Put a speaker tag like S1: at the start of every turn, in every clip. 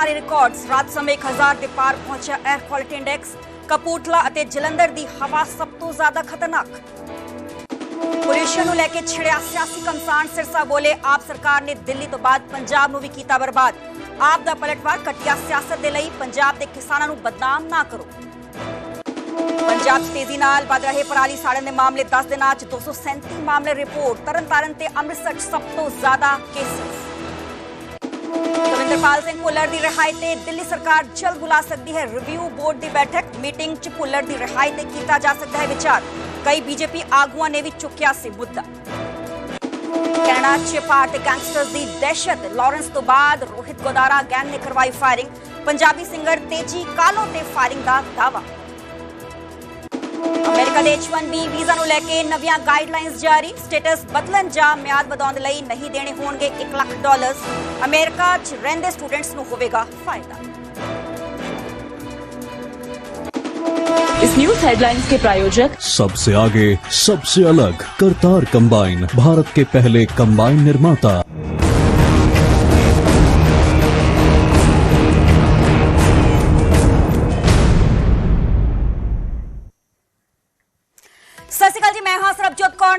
S1: ਸਾਰੇ ਰਿਕਾਰਡਸ ਰਾਤ ਸਮੇਂ 1000 ਦੇ ਪਾਰ ਪਹੁੰਚਿਆ 에ਅਰ ਕੁਆਲਿਟੀ ਇੰਡੈਕਸ ਕਪੂਰਥਲਾ ਅਤੇ ਜਲੰਧਰ ਦੀ ਹਵਾ ਸਭ ਤੋਂ ਜ਼ਿਆਦਾ ਖਤਰਨਾਕ। ਪੋਲਿਊਸ਼ਨ ਨੂੰ ਲੈ ਕੇ ਛਿੜਿਆ ਸਿਆਸੀ ਕਮਸਾਨ ਸਿਰਸਾ ਬੋਲੇ, ਆਪ ਸਰਕਾਰ ਨੇ ਦਿੱਲੀ ਤੋਂ ਬਾਅਦ ਪੰਜਾਬ ਨੂੰ ਵੀ ਕੀਤਾ ਬਰਬਾਦ। ਆਪ ਦਾ ਪਲਟਵਾਰ ਘਟੀਆ ਸਿਆਸਤ ਦੇ ਲਈ, ਪੰਜਾਬ ਦੇ ਕਿਸਾਨਾਂ ਨੂੰ ਬਦਨਾਮ ਨਾ ਕਰੋ। ਪੰਜਾਬ 'ਚ ਤੇਜ਼ੀ ਨਾਲ ਵੱਧ ਰਹੇ ਪਰਾਲੀ ਸਾੜਨ ਦੇ ਮਾਮਲੇ 10 ਦਿਨਾਂ 'ਚ 237 ਮਾਮਲੇ ਰਿਪੋਰਟ, ਤਰਨਤਾਰਨ ਤੇ ਅੰਮ੍ਰਿਤਸਰ 'ਚ ਸਭ ਤੋਂ ਜ਼ਿਆਦਾ ਕੇਸਿਸ। ਕਵਿੰਦਰਪਾਲ ਸਿੰਘ ਭੁੱਲਰ ਦੀ ਰਿਹਾਈ ਤੇ ਦਿੱਲੀ ਸਰਕਾਰ ਜਲਦ ਬੁਲਾ ਸਕਦੀ ਹੈ। ਰਿਵਿਊ ਬੋਰਡ ਦੀ ਬੈਠਕ ਮੀਟਿੰਗ 'ਚ ਭੁੱਲਰ ਦੀ ਰਿਹਾਈ ਤੇ ਕੀਤਾ ਜਾ ਸਕਦਾ ਹੈ ਵਿਚਾਰ। ਕਈ ਬੀਜੇਪੀ ਆਗੂਆਂ ਨੇ ਵੀ ਚੁੱਕਿਆ ਸੀ ਮੁੱਦਾ। ਕੈਨੇਡਾ 'ਚ ਭਾਰਤੀ ਗੈਂਗਸਟਰਸ ਦੀ ਦਹਿਸ਼ਤ। ਲਾਰੈਂਸ ਤੋਂ ਬਾਅਦ ਰੋਹਿਤ ਗੋਦਾਰਾ ਗੈਂਗ ਨੇ ਕਰਵਾਈ ਫਾਇਰਿੰਗ ਪੰਜਾਬੀ ਸਿੰਗਰ ਤੇਜੀ ਕਾਲੋ ਤੇ ਫਾਇਰਿੰਗ ਦਾ ਦਾਅਵਾ? ਅਮਰੀਕਾ ਦੇ H1B ਵੀਜ਼ਾ ਨੂੰ ਲੈ ਕੇ ਨਵੀਆਂ ਗਾਈਡਲਾਈਨਸ ਜਾਰੀ ਸਟੇਟਸ ਬਦਲਣ ਜਾਂ ਮਿਆਦ ਵਧਾਉਣ ਦੇ ਲਈ ਨਹੀਂ ਦੇਣੇ ਹੋਣਗੇ 1 ਲੱਖ ਡਾਲਰਸ ਅਮਰੀਕਾ 'ਚ ਰਹਿੰਦੇ ਸਟੂਡੈਂਟਸ ਨੂੰ ਹੋਵੇਗਾ ਫਾਇਦਾ
S2: इस न्यूज हेडलाइंस के प्रायोजक
S3: सबसे आगे सबसे अलग करतार कंबाइन भारत के पहले कंबाइन निर्माता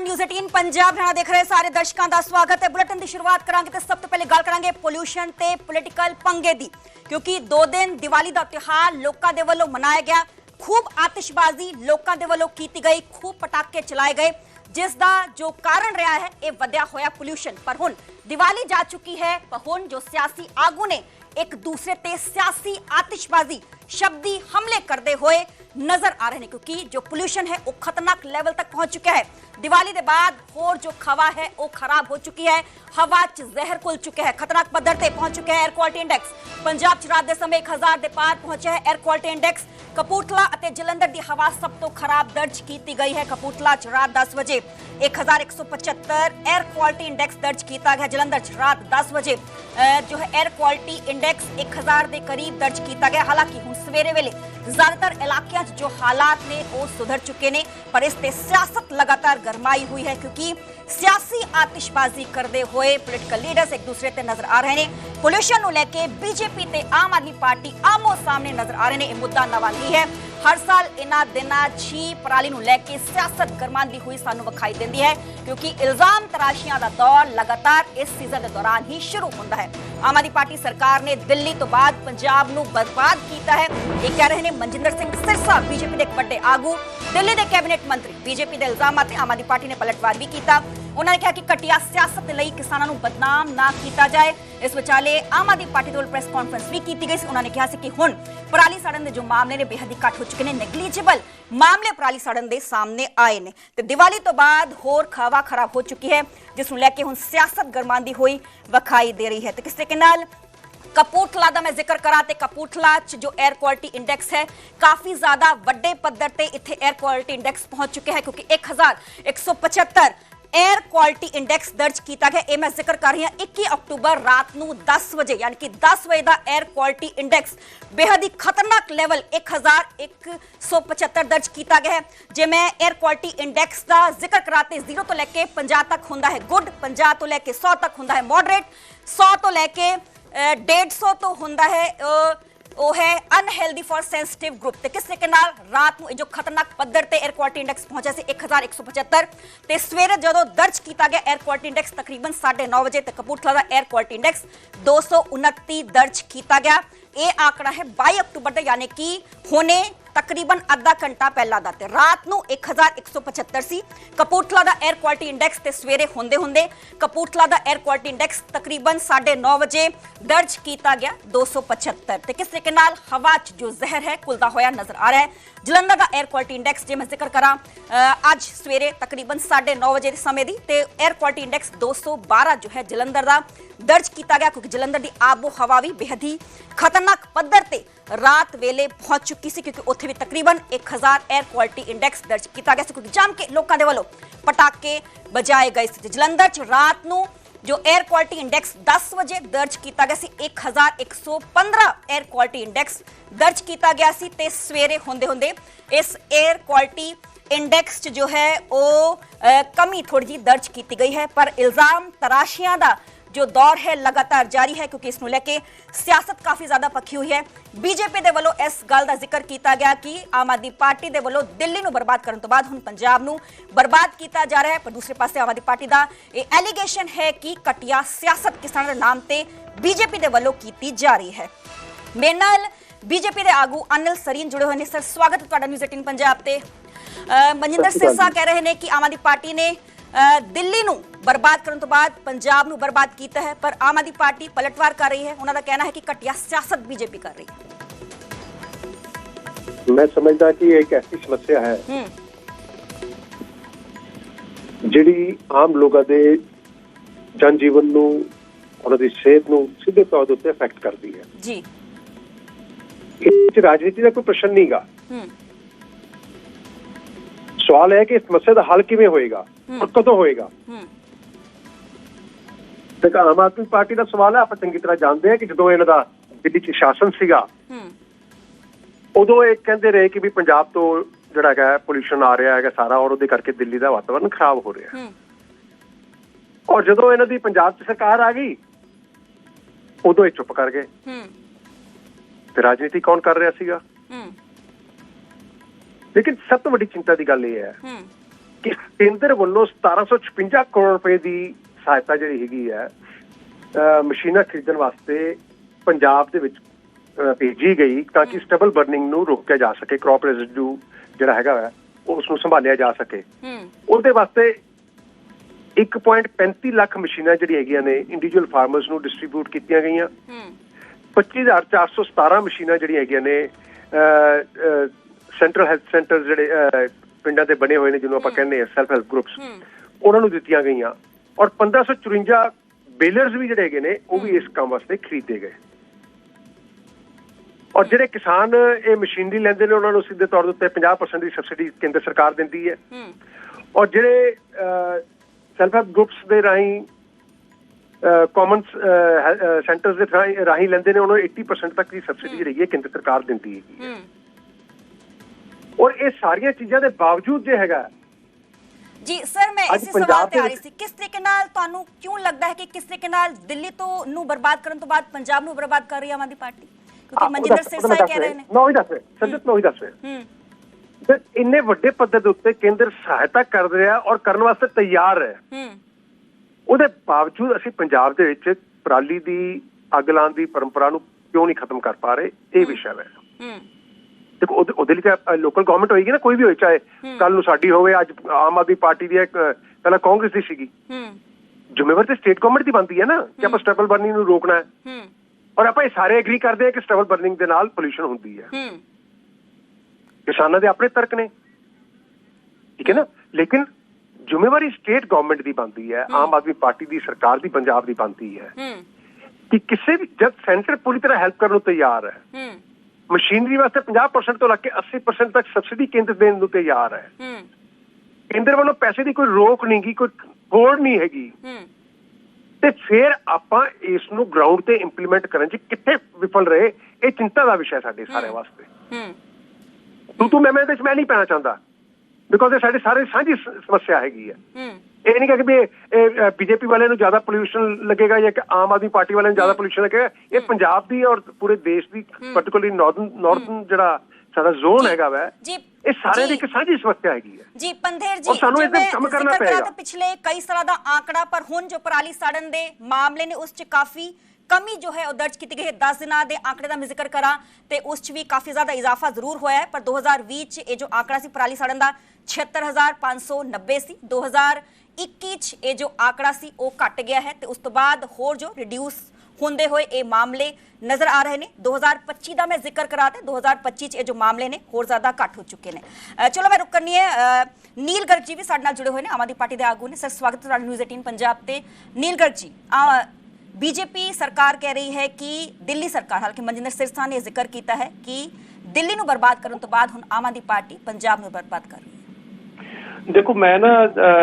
S1: ਨਿਊਜ਼ 18 ਪੰਜਾਬ ਨਾਲ ਦੇਖ ਰਹੇ ਸਾਰੇ ਦਰਸ਼ਕਾਂ ਦਾ ਸਵਾਗਤ ਹੈ। ਬੁਲੇਟਿਨ ਦੀ ਸ਼ੁਰੂਆਤ ਕਰਾਂਗੇ ਤੇ ਸਭ ਤੋਂ ਪਹਿਲੇ ਗੱਲ ਕਰਾਂਗੇ ਪੋਲਿਊਸ਼ਨ ਤੇ ਪੋਲੀਟੀਕਲ ਪੰਗੇ ਦੀ, ਕਿਉਂਕਿ ਦੋ ਦਿਨ ਦੀਵਾਲੀ ਦਾ ਤਿਉਹਾਰ ਲੋਕਾਂ ਦੇ ਵੱਲੋਂ ਮਨਾਇਆ ਗਿਆ। ਖੂਬ ਆਤਿਸ਼ਬਾਜ਼ੀ ਲੋਕਾਂ ਦੇ ਵੱਲੋਂ ਕੀਤੀ ਗਈ, ਖੂਬ ਪਟਾਕੇ ਚਲਾਏ ਗਏ। ਜਿਸ ਦਾ ਜੋ ਕਾਰਨ ਰਿਹਾ ਹੈ, ਇਹ ਵਧਿਆ ਹੋਇਆ ਪੋਲਿਊਸ਼ਨ। ਪਰ ਹੁਣ ਦੀਵਾਲੀ ਜਾ ਚੁੱਕੀ ਹੈ, ਪਰ ਹੁਣ ਜੋ ਸਿਆਸੀ ਆਗੂ ਨੇ ਇੱਕ ਦੂਸਰੇ ਤੇ ਸਿਆਸੀ ਆਤਿਸ਼ਬਾਜ਼ੀ ਸ਼ਬਦੀ ਹਮਲੇ ਕਰਦੇ ਹੋਏ ਨਜ਼ਰ ਆ ਰਹੇ ਨੇ, ਕਿਉਂਕਿ ਜੋ ਪੋਲਿਊਸ਼ਨ ਹੈ, ਉਹ ਖਤਰਨਾਕ ਲੈਵਲ ਤੱਕ ਪਹੁੰਚ ਚੁੱਕਿਆ ਹੈ। ਦੀਵਾਲੀ ਦੇ ਬਾਅਦ ਹੋਰ ਜੋ ਖਵਾ ਹੈ ਉਹ ਖਰਾਬ ਹੋ ਚੁੱਕੀ ਹੈ ਹਵਾ 'ਚ ਜ਼ਹਿਰ ਘੁਲ ਚੁੱਕਿਆ ਹੈ ਖਤਰਨਾਕ ਪੱਧਰ ਤੇ ਪਹੁੰਚ ਚੁੱਕਿਆ ਹੈ 에ਅਰ ਕੁਆਲਿਟੀ ਇੰਡੈਕਸ ਪੰਜਾਬ 'ਚ ਰਾਤ ਦੇ ਸਮੇਂ 1000 ਦੇ ਪਾਰ ਪਹੁੰਚਿਆ ਹੈ 에ਅਰ ਕੁਆਲਿਟੀ ਇੰਡੈਕਸ ਕਪੂਰਥਲਾ ਅਤੇ ਜਲੰਧਰ ਦੀ ਹਵਾ ਸਭ ਤੋਂ ਖਰਾਬ ਦਰਜ ਕੀਤੀ ਗਈ ਹੈ ਕਪੂਰਥਲਾ 'ਚ ਰਾਤ 10 ਵਜੇ 1175 에ਅਰ ਕੁਆਲਿਟੀ ਇੰਡੈਕਸ ਦਰਜ ਕੀਤਾ ਗਿਆ ਜਲੰਧਰ 'ਚ ਰਾਤ 10 ਵਜੇ ਜੋ ਹੈ 에ਅਰ ਕੁਆਲਿਟੀ ਇੰਡੈਕਸ 1000 ਦੇ ਕਰੀਬ ਦਰਜ ਕੀਤਾ ਗਿਆ ਹਾਲਾਂਕਿ ਹੁਣ ਸਵੇਰੇ ਵੇਲੇ ਜ਼ਿਆਦਾਤਰ ਇਲਾਕਿਆਂ 'ਚ ਜੋ ਹਾਲਾਤ ਨੇ ਉਹ ਸੁਧਰ ਚੁੱਕੇ ਨੇ ਪਰ ਇਸ ਤੇ ਸਿਆਸਤ ਲਗਾਤਾਰ ਗਰਮਾਈ ਹੋਈ ਹੈ ਕਿਉਂਕਿ ਸਿਆਸੀ ਆਤਿਸ਼ਬਾਜ਼ੀ ਕਰਦੇ ਹੋਏ ਪੋਲੀਟੀਕਲ ਲੀਡਰਸ ਇੱਕ ਦੂਸਰੇ ਤੇ ਨਜ਼ਰ ਆ ਰਹੇ ਨੇ ਪੋਲਿਊਸ਼ਨ ਨੂੰ ਲੈ ਕੇ ਬੀਜੇਪੀ ਤੇ ਆਮ ਆਦਮੀ ਪਾਰਟੀ ਆਮੋ ਸਾਹਮਣੇ ਨਜ਼ਰ ਆ ਰਹੇ ਨੇ ਇਹ ਮੁੱਦਾ ਨਵਾਂ ਨਹੀਂ ਹੈ ਹਰ ਸਾਲ ਇਹਨਾਂ ਦਿਨਾਂ 'ਚ ਪਰਾਲੀ ਨੂੰ ਲੈ ਕੇ ਸਿਆਸਤ ਗਰਮਾਉਂਦੀ ਹੋਈ ਸਾਨੂੰ ਵਿਖਾਈ ਦਿੰਦੀ ਹੈ, ਕਿਉਂਕਿ ਇਲਜ਼ਾਮ ਤਰਾਸ਼ੀਆਂ ਦਾ ਦੌਰ ਲਗਾਤਾਰ ਇਸ ਸੀਜ਼ਨ ਦੇ ਦੌਰਾਨ ਹੀ ਸ਼ੁਰੂ ਹੁੰਦਾ ਹੈ। ਆਮ ਆਦਮੀ ਪਾਰਟੀ ਸਰਕਾਰ ਨੇ ਦਿੱਲੀ ਤੋਂ ਬਾਅਦ ਪੰਜਾਬ ਨੂੰ ਬਰਬਾਦ ਕੀਤਾ ਹੈ। ਇਹ ਕਹਿ ਰਹੇ ਨੇ ਮਨਜਿੰਦਰ ਸਿੰਘ ਸਿਰਸਾ, ਬੀਜੇਪੀ ਦੇ ਇੱਕ ਵੱਡੇ ਆਗੂ। ਦਿੱਲੀ ਦੇ ਕੈਬਨਿਟ ਮੰਤਰੀ, ਬੀਜੇਪੀ ਦੇ ਇਲਜ਼ਾਮਾਂ ਤੇ ਆਮ ਆਦਮੀ ਪਾਰਟੀ ਨੇ ਪਲਟਵਾਰ ਵੀ ਕੀਤਾ। ਉਹਨਾਂ ਨੇ ਕਿਹਾ ਕਿ ਘਟੀਆ ਸਿਆਸਤ ਦੇ ਲਈ ਕਿਸਾਨਾਂ ਨੂੰ ਬਦਨਾਮ ਨਾ ਕੀਤਾ ਜਾਏ। ਇਸ ਵਿਚਾਲੇ ਆਮ ਆਦਮੀ ਪਾਰਟੀ ਦੇ ਵੱਲੋਂ ਪ੍ਰੈਸ ਕਾਨਫਰੰਸ ਵੀ ਕੀਤੀ ਗਈ ਸੀ। ਉਹਨਾਂ ਨੇ ਕਿਹਾ ਸੀ ਕਿ ਹੁਣ ਪਰਾਲੀ ਸਾੜਨ ਦੇ ਜੋ ਮਾਮਲੇ ਨੇ ਬੇਹੱਦ ਹੀ ਘੱਟ ਹੋ ਚੁੱਕੇ ਨੇ ਨੈਗਲੀਜੀਬਲ ਮਾਮਲੇ ਪਰਾਲੀ ਸਾੜਨ ਦੇ ਸਾਹਮਣੇ ਆਏ ਨੇ। ਤੇ ਦੀਵਾਲੀ ਤੋਂ ਬਾਅਦ ਹੋਰ ਖਾਵਾ ਖਰਾਬ ਹੋ ਚੁੱਕੀ ਹੈ, ਜਿਸ ਨੂੰ ਲੈ ਕੇ ਹੁਣ ਸਿਆਸਤ ਗਰਮਾਂਦੀ ਹੋਈ ਵਿਖਾਈ ਦੇ ਰਹੀ ਹੈ। ਤੇ ਕਿਸ ਤਰੀਕੇ ਨਾਲ ਕਪੂਰਥਲਾ ਦਾ ਮੈਂ ਜ਼ਿਕਰ ਕਰਾਂ ਤੇ ਕਪੂਰਥਲਾ ਚ ਜੋ 에ਅਰ ਕੁਆਲਿਟੀ ਇੰਡੈਕਸ ਹੈ, ਕਾਫੀ ਜ਼ਿਆਦਾ ਵੱਡੇ ਪੱਧਰ ਤੇ ਇੱਥੇ 에ਅਰ ਕੁਆਲਿਟੀ ਇੰਡੈਕਸ ਪਹੁੰਚ ਚੁੱਕਿਆ ਹੈ, ਕਿਉਂਕਿ 1175 ਏਅਰ ਕੁਆਲਿਟੀ ਇੰਡੈਕਸ ਦਰਜ ਕੀਤਾ ਗਿਆ। ਇਹ ਮੈਂ ਜ਼ਿਕਰ ਕਰ ਰਹੀ ਹਾਂ 21 ਅਕਤੂਬਰ ਰਾਤ ਨੂੰ 10 ਵਜੇ, ਯਾਨੀ ਕਿ 10 ਵਜੇ ਦਾ ਏਅਰ ਕੁਆਲਿਟੀ ਇੰਡੈਕਸ ਬੇहद ਹੀ ਖਤਰਨਾਕ ਲੈਵਲ 1175 ਦਰਜ ਕੀਤਾ ਗਿਆ ਹੈ। ਜੇ ਮੈਂ ਏਅਰ ਕੁਆਲਿਟੀ ਇੰਡੈਕਸ ਦਾ ਜ਼ਿਕਰ ਕਰਾਤੇ 0 ਤੋਂ ਲੈ ਕੇ 50 ਤੱਕ ਹੁੰਦਾ ਹੈ ਗੁੱਡ 50 ਤੋਂ ਲੈ ਕੇ 100 ਤੱਕ ਹੁੰਦਾ ਹੈ ਮੋਡਰੇਟ 100 ਤੋਂ ਲੈ ਕੇ 150 ਤੋਂ ਹੁੰਦਾ ਹੈ ਉਹ ਹੈ ਅਨਹੈਲਦੀ ਫॉर ਸੈਂਸਿਟਿਵ ਗਰੁੱਪ ਤੇ ਕਿਸ ਤਰੀਕੇ ਨਾਲ ਰਾਤ ਨੂੰ ਇਹ ਜੋ ਖਤਰਨਾਕ ਪੱਧਰ ਤੇ 에ਅਰ ਕੁਆਲਿਟੀ ਇੰਡੈਕਸ ਪਹੁੰਚਿਆ ਸੀ 1175 ਤੇ ਸਵੇਰੇ ਜਦੋਂ ਦਰਜ ਕੀਤਾ ਗਿਆ 에ਅਰ ਕੁਆਲਿਟੀ ਇੰਡੈਕਸ ਤਕਰੀਬਨ 9:30 ਵਜੇ ਤੇ ਕਪੂਰਥਲਾ ਦਾ 에ਅਰ ਕੁਆਲਿਟੀ ਇੰਡੈਕਸ 229 ਦਰਜ ਕੀਤਾ ਗਿਆ। ਇਹ ਆਕੜਾ ਹੈ 22 ਅਕਤੂਬਰ ਦਾ, ਯਾਨੀ ਕਿ ਹੋਣੇ ਤਕਰੀਬਨ ਅੱਧਾ ਘੰਟਾ ਪਹਿਲਾਂ ਦਾ ਤੇ ਰਾਤ ਨੂੰ 1175 ਸੀ ਕਪੂਰਥਲਾ ਦਾ 에ਅਰ ਕੁਆਲਿਟੀ ਇੰਡੈਕਸ ਤੇ ਸਵੇਰੇ ਹੁੰਦੇ ਹੁੰਦੇ ਕਪੂਰਥਲਾ ਦਾ 에ਅਰ ਕੁਆਲਿਟੀ ਇੰਡੈਕਸ ਤਕਰੀਬਨ 9:30 ਵਜੇ ਦਰਜ ਕੀਤਾ ਗਿਆ 275 ਤੇ ਕਿਸ ਤਰੀਕੇ ਨਾਲ ਹਵਾ 'ਚ ਜੋ ਜ਼ਹਿਰ ਹੈ, ਘੁਲਦਾ ਹੋਇਆ ਨਜ਼ਰ ਆ ਰਿਹਾ ਹੈ। ਜਲੰਧਰ ਦਾ 에ਅਰ ਕੁਆਲਿਟੀ ਇੰਡੈਕਸ ਜੇ ਮੈਂ ਜ਼ਿਕਰ ਕਰਾਂ ਅੱਜ ਸਵੇਰੇ ਤਕਰੀਬਨ 9:30 ਵਜੇ ਦੇ ਸਮੇਂ ਦੀ ਤੇ 에ਅਰ ਕੁਆਲਿਟੀ ਇੰਡੈਕਸ 212 ਜੋ ਹੈ ਜਲੰਧਰ ਦਾ ਦਰਜ ਕੀਤਾ ਗਿਆ, ਕਿਉਂਕਿ ਜਲੰਧਰ ਦੀ ਆਬੋ ਹਵਾ ਵੀ ਬੇहद ਹੀ ਖਤਰਨਾਕ ਪੱਧਰ ਤੇ ਰਾਤ ਵੇਲੇ ਪਹੁੰਚ ਚੁੱਕੀ ਸੀ, ਕਿਉਂਕਿ ਉੱਥੇ ਵੀ ਤਕਰੀਬਨ 1000 에ਅਰ ਕੁਆਲਿਟੀ ਇੰਡੈਕਸ ਦਰਜ ਕੀਤਾ ਗਿਆ ਸੀ, ਕਿਉਂਕਿ ਜੰਮ ਕੇ ਲੋਕਾਂ ਦੇ ਵੱਲੋਂ ਪਟਾਕੇ ਵਜਾਏ ਗਏ ਸੀ। ਜਲੰਧਰ 'ਚ ਰਾਤ ਨੂੰ ਜੋ 에ਅਰ ਕੁਆਲਿਟੀ ਇੰਡੈਕਸ 10 ਵਜੇ ਦਰਜ ਕੀਤਾ ਗਿਆ ਸੀ 1115 에ਅਰ ਕੁਆਲਿਟੀ ਇੰਡੈਕਸ ਦਰਜ ਕੀਤਾ ਗਿਆ ਸੀ ਤੇ ਸਵੇਰੇ ਹੁੰਦੇ ਹੁੰਦੇ ਇਸ 에ਅਰ ਕੁਆਲਿਟੀ ਇੰਡੈਕਸ 'ਚ ਜੋ ਹੈ ਉਹ ਕਮੀ ਥੋੜੀ ਜੀ ਦਰਜ ਕੀਤੀ ਗਈ ਹੈ, ਪਰ ਇਲਜ਼ਾਮ ਤਰਾਸ਼ੀਆਂ ਦਾ ਜੋ ਦੌਰ ਹੈ ਲਗਾਤਾਰ ਜਾਰੀ ਹੈ ਕਿਉਂਕਿ ਇਸ ਨੂੰ ਲੈ ਕੇ ਸਿਆਸਤ ਕਾਫੀ ਜ਼ਿਆਦਾ ਪੱਖੀ ਹੋਈ ਹੈ ਬੀਜੇਪੀ ਦੇ ਵੱਲੋਂ ਇਸ ਗੱਲ ਦਾ ਜ਼ਿਕਰ ਕੀਤਾ ਗਿਆ ਕਿ ਆਮ ਆਦਮੀ ਪਾਰਟੀ ਦੇ ਵੱਲੋਂ ਦਿੱਲੀ ਨੂੰ ਬਰਬਾਦ ਕਰਨ ਤੋਂ ਬਾਅਦ ਹੁਣ ਪੰਜਾਬ ਨੂੰ ਬਰਬਾਦ ਕੀਤਾ ਜਾ ਰਿਹਾ ਹੈ ਪਰ ਦੂਸਰੇ ਪਾਸੇ ਆਮ ਆਦਮੀ ਪਾਰਟੀ ਦਾ ਇਹ ਐਲੀਗੇਸ਼ਨ ਹੈ ਕਿ ਘਟੀਆ ਸਿਆਸਤ ਕਿਸਾਨਾਂ ਦੇ ਨਾਮ ਤੇ ਬੀਜੇਪੀ ਦੇ ਵੱਲੋਂ ਕੀਤੀ ਜਾ ਰਹੀ ਹੈ ਮੇਰੇ ਨਾਲ ਬੀਜੇਪੀ ਦੇ ਆਗੂ ਅਨਿਲ ਸਰੀਨ ਜੁੜੇ ਹੋਏ ਨੇ ਸਰ ਸਵਾਗਤ ਹੈ ਤੁਹਾਡਾ ਨਿਊਜ਼ 18 ਪੰਜਾਬ ਤੇ ਮਨਜਿੰਦਰ ਸਿਰਸਾ ਕਹਿ ਰਹੇ ਨੇ ਕਿ ਆਮ ਆਦਮੀ ਪਾਰਟੀ ਨੇ ਦਿੱਲੀ ਨੂੰ ਬਰਬਾਦ ਕਰਨ ਤੋਂ ਬਾਅਦ ਪੰਜਾਬ ਨੂੰ ਬਰਬਾਦ ਕੀਤਾ ਹੈ ਪਰ ਆਮ ਆਦਮੀ ਪਾਰਟੀ ਪਲਟਵਾਰ ਕਰ ਰਹੀ ਹੈ। ਉਹਨਾਂ ਦਾ ਕਹਿਣਾ ਹੈ ਕਿ ਘਟੀਆ ਸਿਆਸਤ ਬੀਜੇਪੀ ਕਰ ਰਹੀ ਹੈ।
S4: ਮੈਂ ਸਮਝਦਾ ਕਿ ਇਹ ਇੱਕ ਐਸੀ ਸਮੱਸਿਆ ਹੈ
S1: ਜਿਹੜੀ
S4: ਆਮ ਲੋਕਾਂ ਦੇ ਜਨ ਜੀਵਨ ਨੂੰ ਉਹਨਾਂ ਦੀ ਸਿਹਤ ਨੂੰ ਸਿੱਧੇ ਤੌਰ ਦੇ ਉੱਤੇ ਅਫੈਕਟ ਕਰਦੀ ਹੈ।
S1: ਜੀ।
S4: ਇਹ ਰਾਜਨੀਤੀ ਦਾ ਕੋਈ ਪ੍ਰਸ਼ਨ ਨਹੀਂਗਾ
S1: ਹੂੰ।
S4: ਸਵਾਲ ਹੈ ਕਿ ਇਸ ਸਮੱਸਿਆ ਦਾ ਹੱਲ ਕਿਵੇਂ ਹੋਏਗਾ? ਔਰ ਕਦੋਂ ਹੋਏਗਾ?
S1: ਹੂੰ।
S4: ਤੇ ਆਮ ਆਦਮੀ ਪਾਰਟੀ ਦਾ ਸਵਾਲ ਹੈ ਆਪਾਂ ਚੰਗੀ ਤਰ੍ਹਾਂ ਜਾਣਦੇ ਹਾਂ ਕਿ ਜਦੋਂ ਇਹਨਾਂ ਦਾ ਦਿੱਲੀ 'ਚ ਸ਼ਾਸਨ ਸੀਗਾ
S1: ਹੂੰ।
S4: ਉਦੋਂ ਇਹ ਕਹਿੰਦੇ ਰਹੇ ਕਿ ਵੀ ਪੰਜਾਬ ਤੋਂ ਜਿਹੜਾ ਹੈਗਾ ਪੋਲੂਸ਼ਨ ਆ ਰਿਹਾ ਹੈਗਾ ਸਾਰਾ ਔਰ ਉਹਦੇ ਕਰਕੇ ਦਿੱਲੀ ਦਾ ਵਾਤਾਵਰਣ ਖਰਾਬ ਹੋ ਰਿਹਾ।
S1: ਹੂੰ।
S4: ਔਰ ਜਦੋਂ ਇਹਨਾਂ ਦੀ ਪੰਜਾਬ 'ਚ ਸਰਕਾਰ ਆ ਗਈ ਉਦੋਂ ਇਹ ਚੁੱਪ ਕਰ ਗਏ।
S1: ਹੂੰ।
S4: ਤੇ ਰਾਜਨੀਤੀ ਕੌਣ ਕਰ ਰਿਹਾ ਸੀਗਾ?
S1: ਹੂੰ।
S4: ਲੇਕਿਨ ਸਭ ਤੋਂ ਵੱਡੀ ਚਿੰਤਾ ਦੀ ਗੱਲ ਇਹ ਹੈ
S1: ਹੂੰ।
S4: ਕਿ ਕੇਂਦਰ ਵੱਲੋਂ 1756 ਕਰੋੜ ਰੁਪਏ ਦੀ ਸਹਾਇਤਾ ਜਿਹੜੀ ਹੈਗੀ ਹੈ ਮਸ਼ੀਨਾਂ ਖਰੀਦਣ ਵਾਸਤੇ ਪੰਜਾਬ ਦੇ ਵਿੱਚ ਭੇਜੀ ਗਈ ਤਾਂ ਕਿ ਸਟੇਬਲ ਬਰਨਿੰਗ ਨੂੰ ਰੋਕਿਆ ਜਾ ਸਕੇ ਕ੍ਰੌਪ ਰੈਜ਼ਿਡਿਊ ਜਿਹੜਾ ਹੈਗਾ ਉਸ ਨੂੰ ਸੰਭਾਲਿਆ ਜਾ ਸਕੇ।
S1: ਹੂੰ।
S4: ਉਹਦੇ ਵਾਸਤੇ 1.35 ਲੱਖ ਮਸ਼ੀਨਾਂ ਜਿਹੜੀ ਹੈਗੀਆਂ ਨੇ ਇੰਡੀਵਿਜੂਅਲ ਫਾਰਮਰਸ ਨੂੰ ਡਿਸਟ੍ਰੀਬਿਊਟ ਕੀਤੀਆਂ ਗਈਆਂ।
S1: ਹੂੰ।
S4: 25417 ਮਸ਼ੀਨਾਂ ਜਿਹੜੀਆਂ ਹੈਗੀਆਂ ਨੇ ਸੈਂਟਰਲ ਹੈਲਥ ਸੈਂਟਰ ਜਿਹੜੇ ਪਿੰਡਾਂ ਦੇ ਬਣੇ ਹੋਏ ਨੇ ਜਿਹਨੂੰ ਆਪਾਂ ਕਹਿੰਦੇ ਆ ਸੈਲਫ ਹੈਲਪ ਗਰੁੱਪਸ ਉਹਨਾਂ ਨੂੰ ਦਿੱਤੀਆਂ ਗਈਆਂ। ਔਰ 1554 ਬੇਲਰਸ ਵੀ ਜਿਹੜੇ ਹੈਗੇ ਨੇ ਉਹ ਵੀ ਇਸ ਕੰਮ ਵਾਸਤੇ ਖਰੀਦੇ ਗਏ। ਔਰ ਜਿਹੜੇ ਕਿਸਾਨ ਇਹ ਮਸ਼ੀਨਰੀ ਲੈਂਦੇ ਨੇ ਉਹਨਾਂ ਨੂੰ ਸਿੱਧੇ ਤੌਰ ਦੇ ਉੱਤੇ 50% ਦੀ ਸਬਸਿਡੀ ਕੇਂਦਰ ਸਰਕਾਰ ਦਿੰਦੀ ਹੈ। ਔਰ ਜਿਹੜੇ ਸੈਲਫ ਹੈਲਪ ਗਰੁੱਪਸ ਦੇ ਰਾਹੀਂ ਕਾਮਨ ਸੈਂਟਰਸ ਦੇ ਰਾਹੀਂ- ਲੈਂਦੇ ਨੇ ਉਹਨਾਂ ਨੂੰ 80% ਤੱਕ ਦੀ ਸਬਸਿਡੀ ਜਿਹੜੀ ਹੈ ਕੇਂਦਰ ਸਰਕਾਰ ਦਿੰਦੀ ਹੂੰ। ਔਰ ਇਹ ਸਾਰੀਆਂ ਚੀਜ਼ਾਂ ਦੇ ਬਾਵਜੂਦ ਜੇ ਹੈਗਾ
S1: ਜੀ ਸਰ ਮੈਂ ਇਸੇ ਸਵਾਲ ਤੇ ਆ ਰਹੀ ਸੀ ਕਿਸ ਤਰੀਕੇ ਨਾਲ ਤੁਹਾਨੂੰ ਕਿਉਂ ਲੱਗਦਾ ਹੈ ਕਿ ਕਿਸ ਤਰੀਕੇ ਨਾਲ ਦਿੱਲੀ ਤੋਂ ਨੂੰ ਬਰਬਾਦ ਕਰਨ ਤੋਂ ਬਾਅਦ ਪੰਜਾਬ ਨੂੰ ਬਰਬਾਦ ਕਰ ਰਹੀ ਆਮ ਆਦਮੀ ਪਾਰਟੀ? ਕਿਉਂਕਿ ਮਨਜਿੰਦਰ ਸਿਰਸਾ ਕਹਿ ਰਹੇ ਨੇ।
S4: ਮੈਂ ਉਹੀ ਦੱਸ ਰਿਹਾ ਸੰਜਤ ਮੈਂ ਉਹੀ ਦੱਸ ਰਿਹਾ।
S1: ਹੂੰ।
S4: ਤੇ ਇੰਨੇ ਵੱਡੇ ਪੱਧਰ ਦੇ ਉੱਤੇ ਕੇਂਦਰ ਸਹਾਇਤਾ ਕਰ ਰਿਹਾ ਔਰ ਕਰਨ ਵਾਸਤੇ ਤਿਆਰ ਹੈ।
S1: ਹੂੰ।
S4: ਉਹਦੇ ਬਾਵਜੂਦ ਅਸੀਂ ਪੰਜਾਬ ਦੇ ਵਿੱਚ ਪਰਾਲੀ ਦੀ ਅੱਗ ਲਾਉਣ ਦੀ ਪਰੰਪਰਾ ਨੂੰ ਕਿਉਂ ਨਹੀਂ ਖਤਮ ਕਰ ਪਾ ਰਹੇ? ਇਹ ਵਿਸ਼ਾ ਹੈ।
S1: ਹੂੰ।
S4: ਦੇਖੋ ਉਹਦੇ- ਲਈ ਤਾਂ ਲੋਕਲ ਗਵਰਨਮੈਂਟ ਹੋਏਗੀ ਨਾ ਕੋਈ ਵੀ ਹੋਏ ਚਾਹੇ ਕੱਲ ਨੂੰ ਸਾਡੀ ਹੋਵੇ ਅੱਜ ਆਮ ਆਦਮੀ ਪਾਰਟੀ ਦੀ ਇੱਕ, ਪਹਿਲਾਂ ਕਾਂਗਰਸ ਦੀ ਸੀਗੀ।
S1: ਹੂੰ।
S4: ਜ਼ਿੰਮੇਵਾਰੀ ਤੇ ਸਟੇਟ ਗਵਰਨਮੈਂਟ ਦੀ ਬਣਦੀ ਹੈ ਨਾ ਕਿ ਆਪਾਂ ਸਟੇਬਲ ਬਰਨਿੰਗ ਨੂੰ ਰੋਕਣਾ ਹੈ।
S1: ਹੂੰ।
S4: ਔਰ ਆਪਾਂ ਇਹ ਸਾਰੇ ਐਗਰੀ ਕਰਦੇ ਹਾਂ ਕਿ ਸਟੇਬਲ ਬਰਨਿੰਗ ਦੇ ਨਾਲ ਪੋਲੂਸ਼ਨ ਹੁੰਦੀ ਹੈ।
S1: ਹੂੰ।
S4: ਕਿਸਾਨਾਂ ਦੇ ਆਪਣੇ ਤਰਕ ਨੇ। ਠੀਕ ਹੈ ਨਾ? ਲੇਕਿਨ ਜ਼ਿੰਮੇਵਾਰੀ ਸਟੇਟ ਗਵਰਨਮੈਂਟ ਦੀ ਬਣਦੀ ਹੈ ਆਮ ਆਦਮੀ ਪਾਰਟੀ ਦੀ ਸਰਕਾਰ ਦੀ ਪੰਜਾਬ ਦੀ ਬਣਦੀ ਹੈ।
S1: ਹੂੰ।
S4: ਕਿ ਕਿਸੇ ਵੀ ਜਦ ਸੈਂਟਰ ਪੂਰੀ ਤਰ੍ਹਾਂ ਹੈਲਪ ਕਰਨ ਨੂੰ ਤਿਆਰ ਹੈ
S1: ਹੂੰ।
S4: ਮਸ਼ੀਨਰੀ ਵਾਸਤੇ 50% ਤੋਂ ਲੈ ਕੇ 80% ਤੱਕ ਸਬਸਿਡੀ ਕੇਂਦਰ ਦੇਣ ਨੂੰ ਤਿਆਰ ਹੈ।
S1: ਹੂੰ।
S4: ਕੇਂਦਰ ਵੱਲੋਂ ਪੈਸੇ ਦੀ ਕੋਈ ਰੋਕ ਨਹੀਂ ਗੀ ਕੋਈ ਹੋੜ ਨਹੀਂ ਹੈਗੀ।
S1: ਹੂੰ।
S4: ਤੇ ਫਿਰ ਆਪਾਂ ਇਸ ਨੂੰ ਗਰਾਊਂਡ ਤੇ ਇੰਪਲੀਮੈਂਟ ਕਰਨ 'ਚ ਕਿੱਥੇ ਵਿਫਲ ਰਹੇ ਇਹ ਚਿੰਤਾ ਦਾ ਵਿਸ਼ਾ ਸਾਡੇ ਸਾਰਿਆਂ ਵਾਸਤੇ।
S1: ਹੂੰ।
S4: ਤੂੰ ਤੂੰ ਮੈਂ ਮੈਂ ਇਹਦੇ 'ਚ ਮੈਂ ਨਹੀਂ ਪੈਣਾ ਚਾਹੁੰਦਾ। ਬਿਕੋਜ਼ ਇਹ ਸਾਡੇ ਸਾਰੇ ਸਾਂਝੀ ਸਮੱਸਿਆ ਹੈਗੀ ਹੈ।
S1: ਹੂੰ।
S4: ਇਹ ਨਹੀਂ ਕਿ ਵੀ ਬੀਜੇਪੀ ਵਾਲਿਆਂ ਨੂੰ ਜ਼ਿਆਦਾ ਪੋਲੂਸ਼ਨ ਲੱਗੇਗਾ ਜਾਂ ਕਿ ਆਮ ਆਦਮੀ ਪਾਰਟੀ ਵਾਲਿਆਂ ਨੂੰ ਜ਼ਿਆਦਾ ਪੋਲੂਸ਼ਨ ਲੱਗੇਗਾ ਇਹ ਪੰਜਾਬ ਦੀ ਔਰ ਪੂਰੇ ਦੇਸ਼ ਦੀ ਪਾਰਟਿਕੂਲਰਲੀ ਨਾਰਥਨ ਨਾਰਥਨ ਜਿਹੜਾ ਸਾਡਾ ਜ਼ੋਨ ਹੈਗਾ ਵੈ ਇਹ ਸਾਰੇ ਦੀ ਇੱਕ ਸਾਂਝੀ ਸਮੱਸਿਆ ਹੈਗੀ ਹੈ।
S1: ਜੀ ਪੰਧੇਰ ਜੀ
S4: ਸਾਨੂੰ ਇਹਦੇ ਕੰਮ ਕਰਨਾ ਪਏਗਾ।
S1: ਪਿਛਲੇ ਕਈ ਸਾਲਾਂ ਦਾ ਆંકੜਾ ਪਰ ਹੁਣ ਜੋ ਪਰਾਲੀ ਸਾੜਨ ਦੇ ਮਾਮਲੇ ਨੇ ਉਸ 'ਚ ਕਾਫੀ ਕਮੀ ਜੋ ਹੈ ਉਹ ਦਰਜ ਕੀਤੀ ਗਈ ਹੈ। 10 ਦਿਨਾਂ ਦੇ ਆંકੜੇ ਦਾ ਮੈਂ ਜ਼ਿਕਰ ਕਰਾਂ ਤੇ ਉਸ 'ਚ ਵੀ ਕਾਫੀ ਜ਼ਿਆਦਾ ਇਜ਼ਾਫਾ ਜ਼ਰੂਰ ਹੋਇਆ ਹੈ ਪਰ 2020 'ਚ ਇਹ ਜੋ ਆਂਕੜਾ ਸੀ ਪਰਾਲੀ ਸਾੜਨ ਦਾ 76590 ਸੀ 2000 2021 'ਚ ਇਹ ਜੋ ਆંકੜਾ ਸੀ ਉਹ ਘਟ ਗਿਆ ਹੈ ਤੇ ਉਸ ਤੋਂ ਬਾਅਦ ਹੋਰ ਜੋ ਰਿਡਿਊਸ ਹੁੰਦੇ ਹੋਏ ਇਹ ਮਾਮਲੇ ਨਜ਼ਰ ਆ ਰਹੇ ਨੇ। 2025 ਦਾ ਮੈਂ ਜ਼ਿਕਰ ਕਰਾ ਤੇ 2025 ਚ ਇਹ ਜੋ ਮਾਮਲੇ ਨੇ ਹੋਰ ਜ਼ਿਆਦਾ ਘੱਟ ਹੋ ਚੁੱਕੇ ਨੇ। ਚਲੋ ਮੈਂ ਰੁਕ ਕਰਨੀ ਹੈ। ਅ, ਨੀਲ ਗਰਗ ਜੀ ਵੀ ਸਾਡੇ ਨਾਲ ਜੁੜੇ ਹੋਏ ਨੇ ਆਮ ਆਦਮੀ ਪਾਰਟੀ ਦੇ ਆਗੂ ਨੇ। ਸਰ ਸਵਾਗਤ ਤੁਹਾਡਾ ਨਿਊਜ਼ 18 ਪੰਜਾਬ ਤੇ। ਨੀਲ ਗਰਗ ਜੀ ਬੀਜੇਪੀ ਸਰਕਾਰ ਕਹਿ ਰਹੀ ਹੈ ਕਿ ਦਿੱਲੀ ਸਰਕਾਰ ਹਾਲਾਂਕਿ ਮਨਜਿੰਦਰ ਸਿਰਸਾ ਨੇ ਜ਼ਿਕਰ ਕੀਤਾ ਹੈ ਕਿ ਦਿੱਲੀ ਨੂੰ ਬਰਬਾਦ ਕਰਨ ਤੋਂ ਬਾਅਦ ਹੁਣ ਆਮ ਆਦਮੀ ਪਾਰਟੀ ਪੰਜਾਬ ਨੂੰ ਬਰਬਾਦ ਕਰ ਰਹੀ ਹੈ।
S5: ਦੇਖੋ, ਮੈਂ ਨਾ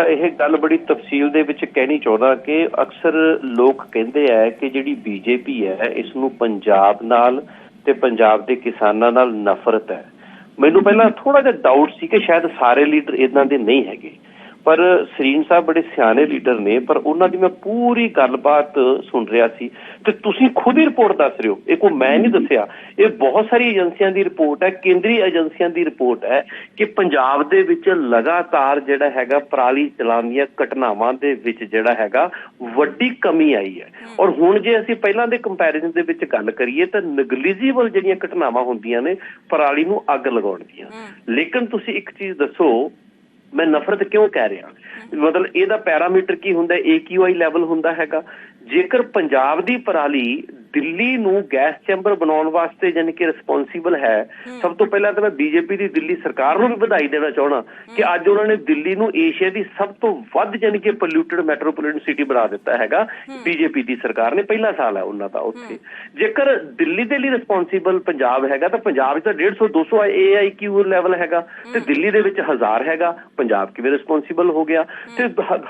S5: ਇਹ ਗੱਲ ਬੜੀ ਤਫਸੀਲ ਦੇ ਵਿੱਚ ਕਹਿਣੀ ਚਾਹੁੰਦਾ ਕਿ ਅਕਸਰ ਲੋਕ ਕਹਿੰਦੇ ਆ ਕਿ ਜਿਹੜੀ ਬੀਜੇਪੀ ਹੈ, ਇਸ ਨੂੰ ਪੰਜਾਬ ਨਾਲ ਤੇ ਪੰਜਾਬ ਦੇ ਕਿਸਾਨਾਂ ਨਾਲ ਨਫ਼ਰਤ ਹੈ। ਮੈਨੂੰ ਪਹਿਲਾਂ ਥੋੜਾ ਜਿਹਾ ਡਾਊਟ ਸੀ ਕਿ ਸ਼ਾਇਦ ਸਾਰੇ ਲੀਡਰ ਇਦਾਂ ਦੇ ਨਹੀਂ ਹੈਗੇ। ਪਰ ਸਰੀਨ ਸਾਹਿਬ ਬੜੇ ਸਿਆਣੇ ਲੀਡਰ ਨੇ ਪਰ ਉਹਨਾਂ ਦੀ ਮੈਂ ਪੂਰੀ ਗੱਲਬਾਤ ਸੁਣ ਰਿਹਾ ਸੀ। ਤੇ ਤੁਸੀਂ ਖੁਦ ਹੀ ਰਿਪੋਰਟ ਦੱਸ ਰਹੇ ਹੋ। ਇਹ ਕੋਈ ਮੈਂ ਨਹੀਂ ਦੱਸਿਆ। ਇਹ ਬਹੁਤ ਸਾਰੀ ਏਜੰਸੀਆਂ ਦੀ ਰਿਪੋਰਟ ਹੈ ਕੇਂਦਰੀ ਏਜੰਸੀਆਂ ਦੀ ਰਿਪੋਰਟ ਹੈ ਕਿ ਪੰਜਾਬ ਦੇ ਵਿੱਚ ਲਗਾਤਾਰ ਜਿਹੜਾ ਹੈਗਾ ਪਰਾਲੀ ਚਲਾਉਣ ਦੀਆਂ ਘਟਨਾਵਾਂ ਦੇ ਵਿੱਚ ਜਿਹੜਾ ਹੈਗਾ ਵੱਡੀ ਕਮੀ ਆਈ ਹੈ। ਔਰ ਹੁਣ ਜੇ ਅਸੀਂ ਪਹਿਲਾਂ ਦੇ ਕੰਪੈਰੀਜ਼ਨ ਦੇ ਵਿੱਚ ਗੱਲ ਕਰੀਏ ਤਾਂ ਨੈਗਲੀਜੀਬਲ ਜਿਹੜੀਆਂ ਘਟਨਾਵਾਂ ਹੁੰਦੀਆਂ ਨੇ ਪਰਾਲੀ ਨੂੰ ਅੱਗ ਲਗਾਉਣ ਦੀਆਂ। ਲੇਕਿਨ ਤੁਸੀਂ ਇੱਕ ਚੀਜ਼ ਦੱਸੋ ਮੈਂ ਨਫ਼ਰਤ ਕਿਉਂ ਕਹਿ ਰਿਹਾ? ਮਤਲਬ ਇਹਦਾ ਪੈਰਾਮੀਟਰ ਕੀ ਹੁੰਦਾ? AQI ਲੈਵਲ ਹੁੰਦਾ ਹੈਗਾ। ਜੇਕਰ ਪੰਜਾਬ ਦੀ ਪਰਾਲੀ ਦਿੱਲੀ ਨੂੰ ਗੈਸ ਚੈਂਬਰ ਬਣਾਉਣ ਵਾਸਤੇ ਯਾਨੀ ਕਿ ਰਿਸਪੌਂਸੀਬਲ ਹੈ ਸਭ ਤੋਂ ਪਹਿਲਾਂ ਤਾਂ ਮੈਂ ਬੀਜੇਪੀ ਦੀ ਦਿੱਲੀ ਸਰਕਾਰ ਨੂੰ ਵੀ ਵਧਾਈ ਦੇਣਾ ਚਾਹਣਾ ਕਿ ਅੱਜ ਉਹਨਾਂ ਨੇ ਦਿੱਲੀ ਨੂੰ ਏਸ਼ੀਆ ਦੀ ਸਭ ਤੋਂ ਵੱਧ ਯਾਨੀ ਕਿ ਪੋਲਿਊਟਡ ਮੈਟਰੋਪੋਲੀਟਨ ਸਿਟੀ ਬਣਾ ਦਿੱਤਾ ਹੈਗਾ ਬੀਜੇਪੀ ਦੀ ਸਰਕਾਰ ਨੇ ਪਹਿਲਾ ਸਾਲ ਹੈ ਉਹਨਾਂ ਦਾ ਉੱਥੇ। ਜੇਕਰ ਦਿੱਲੀ ਦੇ ਲਈ ਰਿਸਪੌਂਸੀਬਲ ਪੰਜਾਬ ਹੈਗਾ ਤਾਂ ਪੰਜਾਬ 'ਚ ਤਾਂ 150 200 AIQ ਲੈਵਲ ਹੈਗਾ ਤੇ ਦਿੱਲੀ ਦੇ ਵਿੱਚ 1000 ਹੈਗਾ ਪੰਜਾਬ ਕਿਵੇਂ ਰਿਸਪੌਂਸੀਬਲ ਹੋ ਗਿਆ? ਤੇ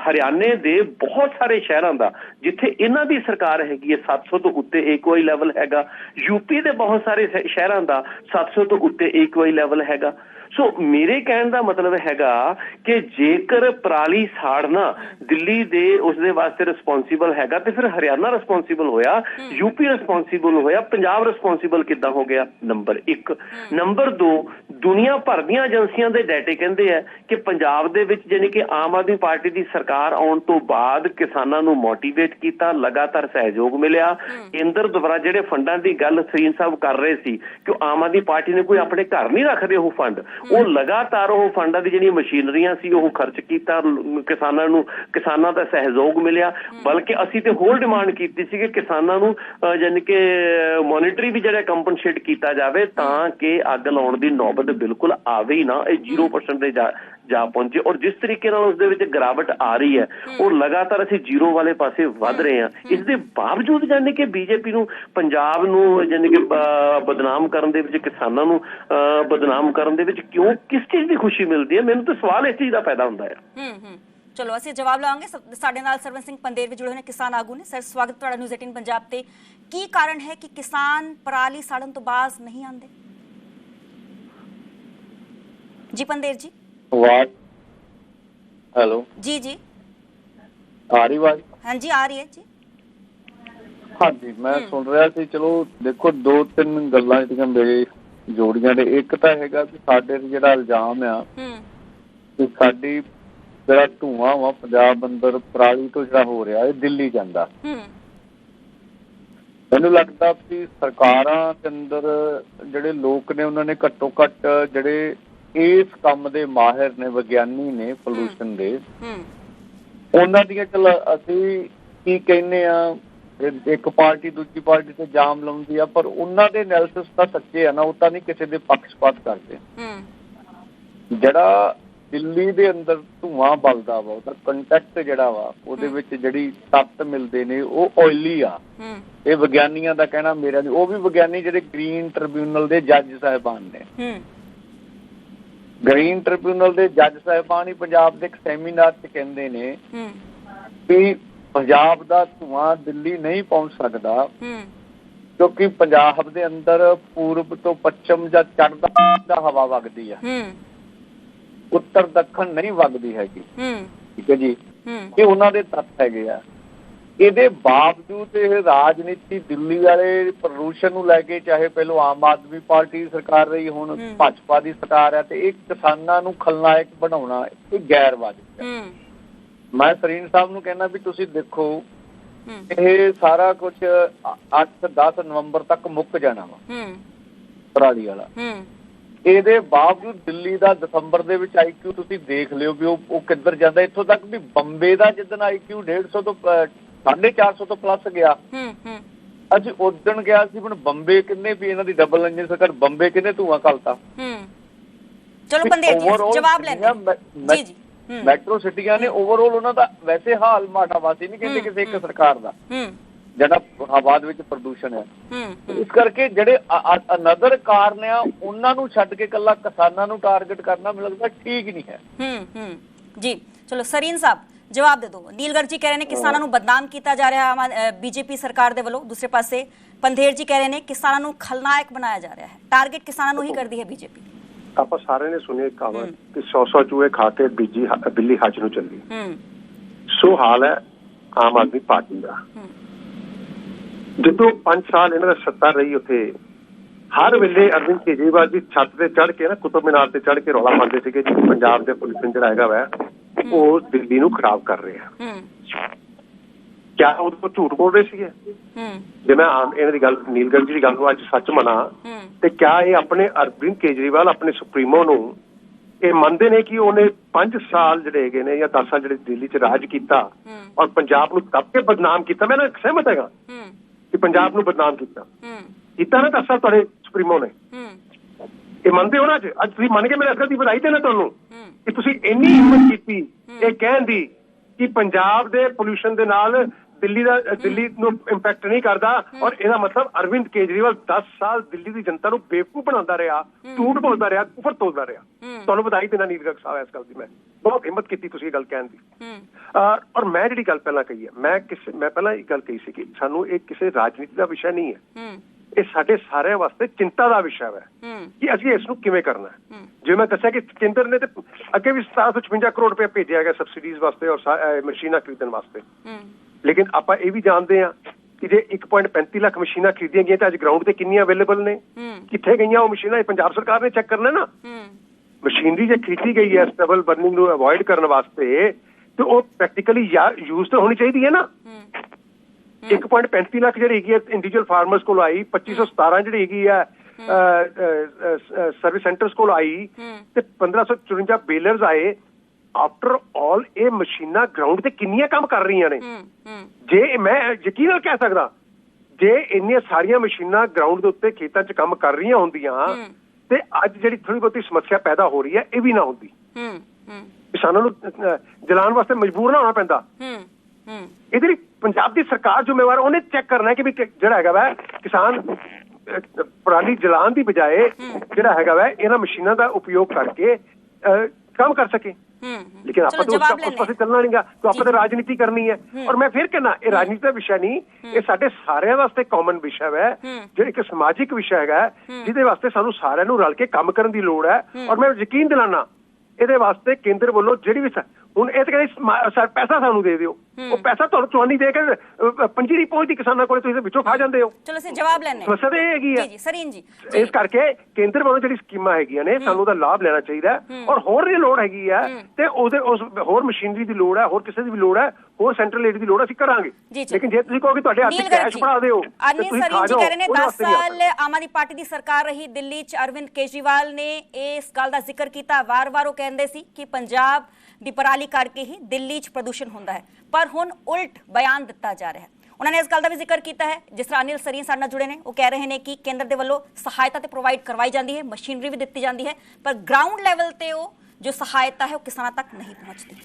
S5: ਹਰਿਆਣੇ ਦੇ ਬਹੁਤ ਸਾਰੇ ਸ਼ਹਿਰਾਂ ਦਾ ਜਿੱਥੇ ਇਹਨਾਂ ਦੀ ਸਰਕਾਰ ਹੈਗੀ ਹੈ 700 ਤੋਂ ਉੱਤੇ AQI ਲੈਵਲ ਹੈਗਾ। ਯੂਪੀ ਦੇ ਬਹੁਤ ਸਾਰੇ ਸ਼ਹਿਰਾਂ ਦਾ 700 ਤੋਂ ਉੱਤੇ AQI ਲੈਵਲ ਹੈਗਾ। ਸੋ ਮੇਰੇ ਕਹਿਣ ਦਾ ਮਤਲਬ ਹੈਗਾ ਕਿ ਜੇਕਰ ਪਰਾਲੀ ਸਾੜਨਾ ਦਿੱਲੀ ਦੇ ਉਸ ਦੇ ਵਾਸਤੇ ਰਿਸਪੌਂਸੀਬਲ ਹੈਗਾ ਤੇ ਫਿਰ ਹਰਿਆਣਾ ਰਿਸਪੌਂਸੀਬਲ ਹੋਇਆ ਯੂਪੀ ਰਿਸਪੌਂਸੀਬਲ ਹੋਇਆ ਪੰਜਾਬ ਰਿਸਪੌਂਸੀਬਲ ਕਿੱਦਾਂ ਹੋ ਗਿਆ? ਨੰਬਰ 1 ਨੰਬਰ 2 ਦੁਨੀਆ ਭਰ ਦੀਆਂ ਏਜੰਸੀਆਂ ਦੇ ਡਾਟੇ ਕਹਿੰਦੇ ਆ ਕਿ ਪੰਜਾਬ ਦੇ ਵਿੱਚ ਜਾਣੀ ਕਿ ਆਮ ਆਦਮੀ ਪਾਰਟੀ ਦੀ ਸਰਕਾਰ ਆਉਣ ਤੋਂ ਬਾਅਦ ਕਿਸਾਨਾਂ ਨੂੰ ਮੋਟੀਵੇਟ ਕੀਤਾ ਲਗਾਤਾਰ ਸਹਿਯੋਗ ਮਿਲਿਆ। ਕੇਂਦਰ ਦੁਆਰਾ ਜਿਹੜੇ ਫੰਡਾਂ ਦੀ ਗੱਲ ਸਰੀਨ ਸਾਹਿਬ ਕਰ ਰਹੇ ਸੀ ਕਿ ਆਮ ਆਦਮੀ ਪਾਰਟੀ ਨੇ ਕੋਈ ਆਪਣੇ ਘਰ ਨਹੀਂ ਰੱਖਦੇ ਉਹ ਫੰਡ। ਉਹ ਲਗਾਤਾਰ ਉਹ ਫੰਡਾਂ ਦੀ ਜਿਹੜੀਆਂ ਮਸ਼ੀਨਰੀਆਂ ਸੀ ਉਹ ਖਰਚ ਕੀਤਾ ਕਿਸਾਨਾਂ ਨੂੰ ਕਿਸਾਨਾਂ ਦਾ ਸਹਿਯੋਗ ਮਿਲਿਆ। ਬਲਕਿ ਅਸੀਂ ਤੇ ਹੋਰ ਡਿਮਾਂਡ ਕੀਤੀ ਸੀ ਕਿ ਕਿਸਾਨਾਂ ਨੂੰ ਯਾਨੀ ਕਿ ਮੋਨਿਟਰੀ ਵੀ ਜਿਹੜਾ ਕੰਪਨਸੇਟ ਕੀਤਾ ਜਾਵੇ ਤਾਂ ਕਿ ਅੱਗ ਲਾਉਣ ਦੀ ਨੌਬਤ ਬਿਲਕੁਲ ਆਵੇ ਹੀ ਨਾ। ਇਹ 0% ਦੇ ਜਾ ਪਹੁੰਚੇ ਔਰ ਜਿਸ ਤਰੀਕੇ ਨਾਲ ਉਸ ਦੇ ਵਿੱਚ ਗਿਰਾਵਟ ਆ ਰਹੀ ਹੈ ਉਹ ਲਗਾਤਾਰ ਅਸੀਂ ਜ਼ੀਰੋ ਵਾਲੇ ਪਾਸੇ ਵੱਧ ਰਹੇ ਹਾਂ। ਇਸ ਦੇ ਬਾਵਜੂਦ ਜਾਨੀ ਕਿ ਬੀਜੇਪੀ ਨੂੰ ਪੰਜਾਬ ਨੂੰ ਜਾਨੀ ਕਿ ਬਦਨਾਮ ਕਰਨ ਦੇ ਵਿੱਚ ਕਿਸਾਨਾਂ ਨੂੰ ਬਦਨਾਮ ਕਰਨ ਦੇ ਵਿੱਚ ਕਿਉਂ ਕਿਸ ਚੀਜ਼ ਦੀ ਖੁਸ਼ੀ ਮਿਲਦੀ ਹੈ? ਮੈਨੂੰ ਤਾਂ ਸਵਾਲ ਇਸ ਚੀਜ਼ ਦਾ ਪੈਦਾ ਹੁੰਦਾ ਹੈ।
S1: ਹੂੰ ਹੂੰ। ਚਲੋ ਅਸੀਂ ਜਵਾਬ ਲਾਵਾਂਗੇ। ਸਾਡੇ ਨਾਲ ਸਰਵਨ ਸਿੰਘ ਪੰਦੇਰ ਵੀ ਜੁੜੇ ਹੋਏ ਨੇ ਕਿਸਾਨ ਆਗੂ ਨੇ। ਸਰ ਸਵਾਗਤ ਤੁਹਾਡਾ ਨਿਊਜ਼ 18 ਪੰਜਾਬ ਤੇ। ਕੀ ਕਾਰਨ ਹੈ ਕਿ ਕਿਸਾਨ ਪਰਾਲੀ ਸਾੜਨ ਤੋਂ ਬਾਜ਼ ਨਹੀਂ ਆਉਂਦੇ? ਜੀ ਪੰਦੇਰ ਜੀ।
S6: ਆਵਾਜ਼? ਹੈਲੋ?
S1: ਜੀ ਜੀ।
S6: ਆ ਰਹੀ ਆਵਾਜ਼?
S1: ਹਾਂਜੀ ਆ ਰਹੀ ਹੈ ਜੀ।
S6: ਹਾਂਜੀ ਮੈਂ ਸੁਣ ਰਿਹਾ ਸੀ ਚਲੋ ਦੇਖੋ ਦੋ ਤਿੰਨ ਗੱਲਾਂ ਜਿਹੜੀਆਂ ਮੇਰੇ ਜੋੜੀਆਂ ਨੇ। ਇੱਕ ਤਾਂ ਹੈਗਾ ਕਿ ਸਾਡੇ ਤੇ ਜਿਹੜਾ ਇਲਜ਼ਾਮ ਆ
S1: ਹੂੰ।
S6: ਕਿ ਸਾਡੀ ਜਿਹੜਾ ਧੂਆਂ ਵਾ ਪੰਜਾਬ ਅੰਦਰ ਪਰਾਲੀ ਤੋਂ ਜਿਹੜਾ ਹੋ ਰਿਹਾ ਇਹ ਦਿੱਲੀ ਜਾਂਦਾ।
S1: ਹੂੰ।
S6: ਮੈਨੂੰ ਲੱਗਦਾ ਕਿ ਸਰਕਾਰਾਂ ਦੇ ਅੰਦਰ ਜਿਹੜੇ ਲੋਕ ਨੇ ਉਹਨਾਂ ਨੇ ਘੱਟੋ ਘੱਟ ਜਿਹੜੇ ਇਸ ਕੰਮ ਦੇ ਮਾਹਿਰ ਨੇ ਵਿਗਿਆਨੀ ਨੇ ਪੋਲੂਸ਼ਨ ਦੇ।
S1: ਹੂੰ।
S6: ਉਹਨਾਂ ਦੀਆਂ ਚਲ ਅਸੀਂ ਕੀ ਕਹਿੰਨੇ ਆ ਇੱਕ ਪਾਰਟੀ ਦੂਜੀ ਪਾਰਟੀ ਤੇ ਜਾਮ ਲਾਉਂਦੀ ਆ ਪਰ ਉਹਨਾਂ ਦੇ ਐਨਾਲਿਸਿਸ ਤਾਂ ਸੱਚੇ ਆ ਨਾ ਉਹ ਤਾਂ ਨਹੀਂ ਕਿਸੇ ਦੇ ਪੱਖਪਾਤ ਕਰਦੇ।
S1: ਹੂੰ।
S6: ਜਿਹੜਾ ਦਿੱਲੀ ਦੇ ਅੰਦਰ ਧੂਆਂ ਬਲਦਾ ਵਾ ਉਹਦਾ ਕੰਟੈਕਟ ਜਿਹੜਾ ਵਾ ਉਹਦੇ ਵਿੱਚ ਜਿਹੜੀ ਤੱਤ ਮਿਲਦੇ ਨੇ ਉਹ ਆਇਲੀ ਆ। ਇਹ ਵਿਗਿਆਨੀਆਂ ਦਾ ਕਹਿਣਾ ਮੇਰਾ ਨਹੀਂ ਉਹ ਵੀ ਵਿਗਿਆਨੀ ਜਿਹੜੇ ਗ੍ਰੀਨ ਟ੍ਰਿਬਿਊਨਲ ਦੇ ਜੱਜ ਸਾਹਿਬਾਨ ਨੇ।
S1: ਹੂੰ।
S6: ਗ੍ਰੀਨ ਟ੍ਰਿਬਿਊਨਲ ਦੇ ਜੱਜ ਸਾਹਿਬਾਨ ਹੀ ਪੰਜਾਬ ਦੇ ਇੱਕ ਸੈਮੀਨਾਰ 'ਚ ਕਹਿੰਦੇ ਨੇ ਕਿ ਪੰਜਾਬ ਦਾ ਧੂਆਂ ਦਿੱਲੀ ਨਹੀਂ ਪਹੁੰਚ ਸਕਦਾ ਕਿਉਂਕਿ ਪੰਜਾਬ ਦੇ ਅੰਦਰ ਪੂਰਬ ਤੋਂ ਪੱਛਮ ਜਾਂ ਚੜ੍ਹਦਾ ਦਾ ਹਵਾ ਵਗਦੀ ਆ। ਉੱਤਰ ਦੱਖਣ ਨਹੀਂ ਵਗਦੀ ਹੈਗੀ। ਠੀਕ ਹੈ ਜੀ? ਇਹ ਉਹਨਾਂ ਦੇ ਤੱਥ ਹੈਗੇ ਆ। ਇਹਦੇ ਬਾਵਜੂਦ ਇਹ ਰਾਜਨੀਤੀ ਦਿੱਲੀ ਵਾਲੇ ਪ੍ਰਦੂਸ਼ਣ ਨੂੰ ਲੈ ਕੇ ਚਾਹੇ ਪਹਿਲਾਂ ਆਮ ਆਦਮੀ ਪਾਰਟੀ ਸਰਕਾਰ ਰਹੀ ਹੁਣ। ਭਾਜਪਾ ਦੀ ਸਰਕਾਰ ਹੈ ਤੇ ਇਹ ਕਿਸਾਨਾਂ ਨੂੰ ਖਲਨਾਇਕ ਬਣਾਉਣਾ ਇਹ ਗੈਰ ਵਾਜਬ ਹੈ। ਮੈਂ ਸਰੀਨ ਸਾਹਿਬ ਨੂੰ ਕਹਿੰਦਾ ਵੀ ਤੁਸੀਂ ਦੇਖੋ ਇਹ ਸਾਰਾ ਕੁਝ 8-10 ਨਵੰਬਰ ਤੱਕ ਮੁੱਕ ਜਾਣਾ ਵਾ। ਪਰਾਲੀ ਵਾਲਾ। ਇਹਦੇ ਬਾਵਜੂਦ ਦਿੱਲੀ ਦਾ ਦਸੰਬਰ ਦੇ ਵਿੱਚ ਆਈਕਿਊ ਤੁਸੀਂ ਦੇਖ ਲਿਓ ਵੀ ਉਹ ਕਿੱਧਰ ਜਾਂਦਾ। ਇੱਥੋਂ ਤੱਕ ਵੀ ਬੰਬੇ ਦਾ ਜਿੱਦਣ ਆਈਕਿਊ 150 ਤੋਂ 450 ਤੋਂ ਪਲੱਸ ਗਿਆ।
S1: ਹੂੰ ਹੂੰ।
S6: ਅੱਜ ਉਦਣ ਗਿਆ ਸੀ ਹੁਣ ਬੰਬੇ ਕਿੰਨੇ ਵੀ ਇਹਨਾਂ ਦੀ ਡਬਲ ਇੰਜਨ ਸਰਕਾਰ ਬੰਬੇ ਕਿੰਨੇ ਧੂਆਂ ਕਲਤਾ
S1: ਹੂੰ। ਚਲੋ ਪੰਦੇਰ ਜੀ ਅਸੀਂ ਜਵਾਬ ਲੈਂਦੇ। ਹਾਂ। ਜੀ ਜੀ। ਹੂੰ।
S6: ਮੈਟਰੋ ਸਿਟੀਆਂ ਨੇ ਓਵਰਆਲ ਉਹਨਾਂ ਦਾ ਵੈਸੇ ਹਾਲ ਮਾੜਾ ਵਾਸੀ ਨਹੀਂ ਕਹਿੰਦੇ ਕਿਸੇ ਇੱਕ। ਸਰਕਾਰ ਦਾ।
S1: ਹੂੰ।
S6: ਜਿਹੜਾ ਹਵਾ ਦੇ ਵਿੱਚ ਪ੍ਰਦੂਸ਼ਣ ਹੂੰ। ਇਸ ਕਰਕੇ ਜਿਹੜੇ ਅਨਦਰ ਕਾਰਨ ਆ ਉਹਨਾਂ ਨੂੰ ਛੱਡ ਕੇ ਕੱਲਾ ਕਿਸਾਨਾਂ ਨੂੰ ਟਾਰਗੇਟ ਕਰਨਾ ਮੈਨੂੰ ਲੱਗਦਾ ਠੀਕ ਨਹੀਂ ਹੈ।
S1: ਹੂੰ ਹੂੰ। ਜੀ ਚਲੋ ਸਰੀਨ ਸਾਹਿਬ ਜਵਾਬ ਦੇ ਦਿਓ ਨੀਲਗੜ੍ਹ ਜੀ ਕਹਿ ਰਹੇ ਨੇ ਕਿਸਾਨਾਂ ਨੂੰ ਬਦਨਾਮ ਕੀਤਾ ਜਾ ਰਿਹਾ ਹੈ ਬੀਜੇਪੀ ਸਰਕਾਰ ਦੇ ਵੱਲੋਂ। ਦੂਸਰੇ ਪਾਸੇ ਪੰਧੇਰ ਜੀ ਕਹਿ ਰਹੇ ਨੇ ਕਿਸਾਨਾਂ ਨੂੰ ਖਲਨਾਇਕ ਬਣਾਇਆ ਜਾ ਰਿਹਾ ਹੈ। ਟਾਰਗੇਟ ਕਿਸਾਨਾਂ ਨੂੰ ਹੀ ਕਰਦੀ ਹੈ ਬੀਜੇਪੀ।
S4: ਆਪਾਂ ਸਾਰਿਆਂ ਨੇ ਸੁਣਿਆ ਕਹਾਵਤ ਕਿ 100-100 ਚੂਹੇ ਖਾ ਕੇ ਬੀਜੀ ਬਿੱਲੀ ਹੱਜ ਨੂੰ ਚੱਲੀ।
S1: ਹੂੰ।
S4: ਸੋ ਹਾਲ ਹੈ ਆਮ ਆਦਮੀ ਪਾਰਟੀ ਦਾ। ਜਦੋਂ 5 ਸਾਲ ਇਹਨਾਂ ਦਾ ਸੱਤਾ ਰਹੀ ਉੱਥੇ ਹਰ ਵੇਲੇ ਅਰਵਿੰਦ ਕੇਜਰੀਵਾਲ ਦੀ ਛੱਤ ਤੇ ਚੜ੍ਹ ਕੇ ਨਾ ਕੁਤਬ ਮੀਨਾਰ ਤੇ ਚੜ੍ਹ ਕੇ ਰੌਲਾ ਪਾਉਂਦੇ ਸੀਗੇ ਕਿ ਪੰਜਾਬ ਦੇ ਪੁਲਿਸ ਜਿਹੜਾ ਹੈਗਾ ਵਾ। ਉਹ ਦਿੱਲੀ ਨੂੰ ਖਰਾਬ ਕਰ ਰਹੇ। ਆ ਕਿਆ ਉਹ ਤੋਂ ਝੂਠ ਬੋਲ ਰਹੇ ਸੀਗੇ? ਜੇ ਮੈਂ ਆਮ ਇਹਨਾਂ ਦੀ ਗੱਲ ਨੀਲਗੰਜ ਦੀ ਗੱਲ ਨੂੰ ਅੱਜ ਸੱਚ ਮਨਾ ਤੇ ਕਿਆ ਇਹ ਆਪਣੇ ਅਰਵਿੰਦ ਕੇਜਰੀਵਾਲ ਆਪਣੇ ਸੁਪਰੀਮੋ ਨੂੰ ਇਹ ਮੰਨਦੇ ਨੇ ਕਿ ਉਹਨੇ 5 ਸਾਲ ਜਿਹੜੇ ਹੈਗੇ ਨੇ ਜਾਂ 10 ਸਾਲ ਜਿਹੜੇ ਦਿੱਲੀ 'ਚ ਰਾਜ ਕੀਤਾ ਔਰ ਪੰਜਾਬ ਨੂੰ ਦੱਬ ਕੇ ਬਦਨਾਮ ਕੀਤਾ ਮੈਂ ਨਾ ਸਹਿਮਤ ਹੈਗਾ
S1: ਹੂੰ।
S4: ਕਿ ਪੰਜਾਬ ਨੂੰ ਬਦਨਾਮ ਕੀਤਾ। ਕੀਤਾ ਨਾ 10 ਸਾਲ ਤੁਹਾਡੇ ਸੁਪਰੀਮੋ ਨੇ। ਇਹ ਮੰਨਦੇ ਹੋ ਨਾ ਅੱਜ? ਅੱਜ ਤੁਸੀਂ ਮੰਨ ਕੇ ਮੇਰੇ ਅਸਲ ਦੀ ਵਧਾਈ ਦੇਣਾ ਤੁਹਾਨੂੰ। ਕਿ ਤੁਸੀਂ ਇੰਨੀ ਹਿੰਮਤ ਕੀਤੀ ਇਹ ਕਹਿਣ ਦੀ ਕਿ ਪੰਜਾਬ ਦੇ ਪੋਲੂਸ਼ਨ ਦੇ ਨਾਲ ਦਿੱਲੀ ਦਾ ਦਿੱਲੀ ਨੂੰ ਇੰਪੈਕਟ ਨਹੀਂ ਕਰਦਾ ਔਰ ਇਹਦਾ ਮਤਲਬ ਅਰਵਿੰਦ ਕੇਜਰੀਵਾਲ 10 ਸਾਲ ਦਿੱਲੀ ਦੀ ਜਨਤਾ ਨੂੰ ਬੇਵਕੂਫ ਬਣਾਉਂਦਾ ਰਿਹਾ ਝੂਠ ਬੋਲਦਾ ਰਿਹਾ ਕੁਫਰ ਤੋਲਦਾ ਰਿਹਾ। ਤੁਹਾਨੂੰ ਵਧਾਈ ਦੇਣਾ ਨੀਰਜ ਸਾਹਿਬ ਇਸ ਗੱਲ ਦੀ ਮੈਂ। ਬਹੁਤ ਹਿੰਮਤ ਕੀਤੀ ਤੁਸੀਂ ਇਹ ਗੱਲ ਕਹਿਣ ਦੀ। ਔਰ ਮੈਂ ਜਿਹੜੀ ਗੱਲ ਪਹਿਲਾਂ ਕਹੀ ਹੈ ਮੈਂ ਕਿਸੇ ਮੈਂ ਪਹਿਲਾਂ ਇਹ ਗੱਲ ਕਹੀ ਸੀ ਕਿ ਸਾਨੂੰ ਇਹ ਕਿਸੇ ਰਾਜਨੀਤੀ ਦਾ ਵਿਸ਼ਾ ਨਹੀਂ ਹੂੰ। ਇਹ ਸਾਡੇ ਸਾਰਿਆਂ ਵਾਸਤੇ ਚਿੰਤਾ ਦਾ ਵਿਸ਼ਾ ਹੈ। ਕਿ ਅਸੀਂ ਇਸ ਨੂੰ ਕਿਵੇਂ ਕਰਨਾ ਹੈ। ਜਿਵੇਂ ਮੈਂ ਦੱਸਿਆ ਕਿ ਕੇਂਦਰ ਨੇ ਤੇ ਅੱਗੇ ਵੀ 756 ਕਰੋੜ ਰੁਪਏ ਭੇਜਿਆ ਗਿਆ ਸਬਸਿਡੀਜ਼ ਵਾਸਤੇ ਔਰ ਮਸ਼ੀਨਾਂ ਖਰੀਦਣ ਵਾਸਤੇ। ਲੇਕਿਨ ਆਪਾਂ ਇਹ ਵੀ ਜਾਣਦੇ ਹਾਂ ਕਿ ਜੇ 1.35 ਲੱਖ ਮਸ਼ੀਨਾਂ ਖਰੀਦੀਆਂ ਗਈਆਂ ਤਾਂ ਅੱਜ ਗਰਾਊਂਡ ਤੇ ਕਿੰਨੀਆਂ ਅਵੇਲੇਬਲ ਨੇ ਕਿੱਥੇ ਗਈਆਂ ਉਹ ਮਸ਼ੀਨਾਂ ਇਹ ਪੰਜਾਬ ਸਰਕਾਰ ਨੇ ਚੈੱਕ ਕਰਨਾ ਨਾ ਮਸ਼ੀਨਰੀ ਜੇ ਖਰੀਦੀ ਗਈ ਹੈ ਸਟੇਬਲ ਬਰਨਿੰਗ ਨੂੰ ਅਵੋਇਡ ਕਰਨ ਵਾਸਤੇ ਤੇ ਉਹ ਪ੍ਰੈਕਟੀਕਲੀ ਯੂਜ਼ ਤਾਂ ਹੋਣੀ ਚਾਹੀਦੀ ਹੈ ਨਾ। 1.35 ਲੱਖ ਜਿਹੜੀ ਹੈਗੀ ਹੈ ਇੰਡੀਵਿਜੂਅਲ ਫਾਰਮਰਸ ਕੋਲ ਆਈ 2517 ਜਿਹੜੀ ਹੈਗੀ ਹੈ। ਸਰਵਿਸ ਸੈਂਟਰਸ ਕੋਲ ਆਈ। ਤੇ 1554 ਬੇਲਰਸ ਆਏ। ਆਫਟਰ ਆਲ ਇਹ ਮਸ਼ੀਨਾਂ ਗਰਾਊਂਡ ਤੇ ਕਿੰਨੀਆਂ ਕੰਮ ਕਰ ਰਹੀਆਂ ਨੇ? ਜੇ ਮੈਂ ਯਕੀਨ ਨਾਲ ਕਹਿ ਸਕਦਾ ਜੇ ਇੰਨੀਆਂ ਸਾਰੀਆਂ ਮਸ਼ੀਨਾਂ ਗਰਾਊਂਡ ਦੇ ਉੱਤੇ ਖੇਤਾਂ 'ਚ ਕੰਮ ਕਰ ਰਹੀਆਂ ਹੁੰਦੀਆਂ ਤੇ ਅੱਜ ਜਿਹੜੀ ਥੋੜੀ ਬਹੁਤੀ ਸਮੱਸਿਆ ਪੈਦਾ ਹੋ ਰਹੀ ਹੈ ਇਹ ਵੀ ਨਾ ਹੁੰਦੀ।
S1: ਹੂੰ ਹੂੰ।
S4: ਕਿਸਾਨਾਂ ਨੂੰ ਜਲਾਉਣ ਵਾਸਤੇ ਮਜਬੂਰ ਨਾ ਹੋਣਾ ਪੈਂਦਾ।
S1: ਹੂੰ।
S4: ਇਹਦੇ ਲਈ ਪੰਜਾਬ ਦੀ ਸਰਕਾਰ ਜ਼ਿੰਮੇਵਾਰ ਉਹਨੇ ਚੈੱਕ ਕਰਨਾ ਹੈ ਕਿ ਵੀ ਜਿਹੜਾ ਹੈਗਾ ਵਾ ਕਿਸਾਨ ਪਰਾਲੀ ਜਲਾਉਣ ਦੀ ਬਜਾਏ ਜਿਹੜਾ ਹੈਗਾ ਵਾ ਇਹਨਾਂ ਮਸ਼ੀਨਾਂ ਦਾ ਉਪਯੋਗ ਕਰਕੇ ਕੰਮ ਕਰ ਸਕੇ।
S1: ਹੂੰ
S4: ਲੇਕਿਨ ਆਪਾਂ ਤਾਂ ਉਸ ਪਾਸੇ ਚੱਲਣਾ ਨਹੀਂਗਾ तो ਆਪਾਂ ਤਾਂ ਰਾਜਨੀਤੀ ਕਰਨੀ ਹੈ। ਔਰ ਮੈਂ ਫਿਰ ਕਹਿੰਦਾ ਇਹ ਰਾਜਨੀਤੀ ਦਾ ਵਿਸ਼ਾ ਨਹੀਂ ਇਹ ਸਾਡੇ ਸਾਰਿਆਂ ਵਾਸਤੇ ਕਾਮਨ ਵਿਸ਼ਾ ਹੈ। ਜਿਹੜਾ ਇੱਕ ਸਮਾਜਿਕ ਵਿਸ਼ਾ ਹੈਗਾ ਜਿਹਦੇ ਵਾਸਤੇ ਸਾਨੂੰ ਸਾਰਿਆਂ ਨੂੰ ਰਲ ਕੇ ਕੰਮ ਕਰਨ ਦੀ ਲੋੜ ਹੈ। ਔਰ ਮੈਂ ਯਕੀਨ ਦਿਲਾਨਾ ਇਹਦੇ ਵਾਸਤੇ ਕੇਂਦਰ ਵੱਲੋਂ ਜਿਹੜੀ ਵੀ ਹੁਣ ਇਹ ਤਾਂ ਕਹਿੰਦੇ ਪੈਸਾ ਸਾਨੂੰ ਦੇ ਦਿਓ। ਉਹ ਪੈਸਾ ਤੁਹਾਨੂੰ ਚਵਾਨੀ ਦੇ ਕੇ ਪੰਜੀਰੀ ਪਹੁੰਚਦੀ ਕਿਸਾਨਾਂ ਕੋਲੇ ਤੁਸੀਂ ਵਿੱਚੋਂ ਖਾ ਜਾਂਦੇ ਹੋ।
S1: ਚਲੋ ਅਸੀਂ ਜਵਾਬ ਲੈਣੇ
S4: ਸਮੱਸਿਆ ਤਾਂ ਹੈਗੀ ਹੈ
S1: ਜੀ ਜੀ ਸਰੀਨ ਜੀ
S4: ਇਸ ਕਰਕੇ ਕੇਂਦਰ ਵੱਲੋਂ ਜਿਹੜੀ ਸਕੀਮਾਂ ਹੈਗੀਆਂ ਨੇ ਸਾਨੂੰ ਉਹਦਾ ਲਾਭ ਲੈਣਾ ਚਾਹੀਦਾ ਔਰ ਹੋਰ ਦੀ ਲੋੜ ਹੈਗੀ ਹੈ। ਤੇ ਉਹਦੇ ਉਸ ਹੋਰ ਮਸ਼ੀਨਰੀ ਦੀ ਲੋੜ ਹੈ ਹੋਰ ਕਿਸੇ ਦੀ ਵੀ ਲੋੜ ਹੈ ਹੋਰ ਸੈਂਟਰਲ ਏਡ ਦੀ ਲੋੜ ਅਸੀਂ ਕਰਾਂਗੇ। ਲੇਕਿਨ ਜੇ ਤੁਸੀਂ ਕਹੋਗੇ ਤੁਹਾਡੇ ਹੱਥ ਕੈਸ਼ ਫੜਾ ਦਿਓ ਤੇ
S1: ਅਨਿਲ
S4: ਤੁਸੀਂ
S1: ਸਰੀਨ ਜੀ
S4: ਜਾਓ
S1: ਕਹਿ ਰਹੇ ਨੇ
S4: ਉਹਦੇ
S1: 10
S4: ਵਾਸਤੇ ਨਹੀਂ
S1: ਸਾਲ। ਆਮ ਆਦਮੀ ਪਾਰਟੀ ਦੀ ਸਰਕਾਰ ਰਹੀ ਦਿੱਲੀ 'ਚ ਅਰਵਿੰਦ ਕੇਜਰੀਵਾਲ ਨੇ। ਇਸ ਗੱਲ ਦਾ ਜ਼ਿਕਰ ਕੀਤਾ ਵਾਰ-ਵਾਰ ਉਹ ਕਹਿੰਦੇ ਸੀ ਕਿ ਪੰਜਾਬ ਦੀ ਪਰਾਲੀ ਕਰਕੇ ਹੀ ਦਿੱਲੀ 'ਚ ਪ੍ਰਦੂਸ਼ਣ ਹੁੰਦਾ ਹੈ। ਪਰ ਹੁਣ ਉਲਟ ਬਿਆਨ ਦਿੱਤਾ ਜਾ ਰਿਹਾ ਹੈ। ਉਹਨਾਂ ਨੇ ਇਸ ਗੱਲ ਦਾ ਵੀ ਜ਼ਿਕਰ ਕੀਤਾ ਹੈ। ਜਿਸ ਤਰ੍ਹਾਂ ਅਨਿਲ ਸਰੀਨ ਸਾਡੇ ਨਾਲ ਜੁੜੇ ਨੇ, ਉਹ ਕਹਿ ਰਹੇ ਨੇ ਕਿ ਕੇਂਦਰ ਦੇ ਵੱਲੋਂ ਸਹਾਇਤਾ ਤੇ ਪ੍ਰੋਵਾਈਡ ਕਰਵਾਈ ਜਾਂਦੀ ਹੈ, ਮਸ਼ੀਨਰੀ ਵੀ ਦਿੱਤੀ ਜਾਂਦੀ ਹੈ, ਪਰ ਗਰਾਊਂਡ ਲੈਵਲ ਤੇ ਉਹ ਜੋ ਸਹਾਇਤਾ ਹੈ, ਉਹ ਕਿਸਾਨਾਂ ਤੱਕ ਨਹੀਂ ਪਹੁੰਚਦੀ।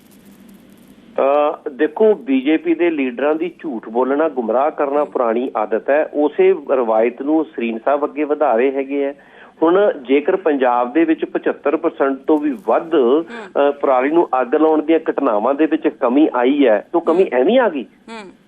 S5: ਦੇਖੋ, ਬੀਜੇਪੀ ਦੇ ਲੀਡਰਾਂ ਦੀ ਝੂਠ ਬੋਲਣਾ, ਗੁੰਮਰਾਹ ਕਰਨਾ ਪੁਰਾਣੀ ਆਦਤ ਹੈ। ਉਸੇ ਰਵਾਇਤ ਨੂੰ ਸਰੀਨ ਸਾਹਿਬ ਅੱਗੇ ਵਧਾ ਰਹੇ ਹੈਗੇ ਆ ਹੁਣ ਜੇਕਰ ਪੰਜਾਬ ਦੇ ਵਿੱਚ 75% ਤੋਂ ਵੀ ਵੱਧ ਪਰਾਲੀ ਨੂੰ ਅੱਗ ਲਾਉਣ ਦੀਆਂ ਘਟਨਾਵਾਂ ਦੇ ਵਿੱਚ ਕਮੀ ਆਈ ਹੈ ਤਾਂ ਕਮੀ ਐਵੇਂ ਆ ਗਈ।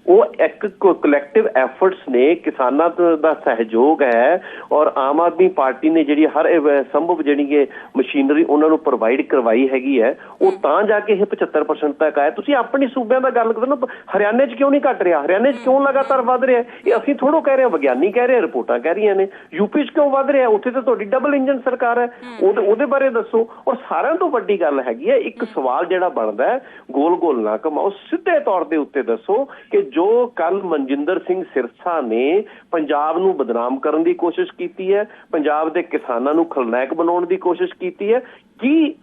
S5: ਉਹ ਇੱਕ ਕਲੈਕਟਿਵ ਐਫਰਟਸ ਨੇ ਕਿਸਾਨਾਂ ਦਾ ਸਹਿਯੋਗ ਹੈ ਔਰ ਆਮ ਆਦਮੀ ਪਾਰਟੀ ਨੇ ਜਿਹੜੀ ਹਰ ਸੰਭਵ ਜਿਹੜੀ ਹੈ ਮਸ਼ੀਨਰੀ ਉਹਨਾਂ ਨੂੰ ਪ੍ਰੋਵਾਈਡ ਕਰਵਾਈ ਹੈਗੀ ਹੈ ਉਹ ਤਾਂ ਜਾ ਕੇ ਇਹ 75% ਤੱਕ ਆਇਆ। ਤੁਸੀਂ ਆਪਣੀ ਸੂਬਿਆਂ ਦਾ ਗੱਲ ਕਰੋ ਨਾ ਹਰਿਆਣੇ 'ਚ ਕਿਉਂ ਨਹੀਂ ਘਟ ਰਿਹਾ? ਹਰਿਆਣੇ 'ਚ ਕਿਉਂ ਲਗਾਤਾਰ ਵੱਧ ਰਿਹਾ? ਇਹ ਅਸੀਂ ਥੋੜੋ ਕਹਿ ਰਹੇ ਹਾਂ ਵਿਗਿਆਨੀ ਕਹਿ ਰਹੇ ਆ, ਰਿਪੋਰਟਾਂ ਕਹਿ ਰਹੀਆਂ ਨੇ। ਯੂਪੀ 'ਚ ਕਿਉਂ ਵੱਧ ਰਿਹਾ? ਉੱਥੇ ਤਾਂ ਤੁਹਾਡੀ ਡਬਲ ਇੰਜਨ ਸਰਕਾਰ ਹੈ। ਉਹਦੇ ਬਾਰੇ ਦੱਸੋ। ਔਰ ਸਾਰਿਆਂ ਤੋਂ ਵੱਡੀ ਗੱਲ ਹੈਗੀ ਹੈ ਇੱਕ ਸਵਾਲ ਜਿਹੜਾ ਬਣਦਾ ਹੈ ਗੋਲ ਗੋਲ ਨਾ ਘਮਾਓ ਸਿੱਧੇ ਤੌਰ ਦੇ ਉੱਤੇ ਦੱਸੋ ਕਿ ਜੋ ਕੱਲ ਮਨਜਿੰਦਰ ਸਿੰਘ ਸਿਰਸਾ ਨੇ ਪੰਜਾਬ ਨੂੰ ਬਦਨਾਮ ਕਰਨ ਦੀ ਕੋਸ਼ਿਸ਼ ਕੀਤੀ ਹੈ, ਪੰਜਾਬ ਦੇ ਕਿਸਾਨਾਂ ਨੂੰ ਖਲਨਾਇਕ ਬਣਾਉਣ ਦੀ ਕੋਸ਼ਿਸ਼ ਕੀਤੀ ਹੈ, ਕੀ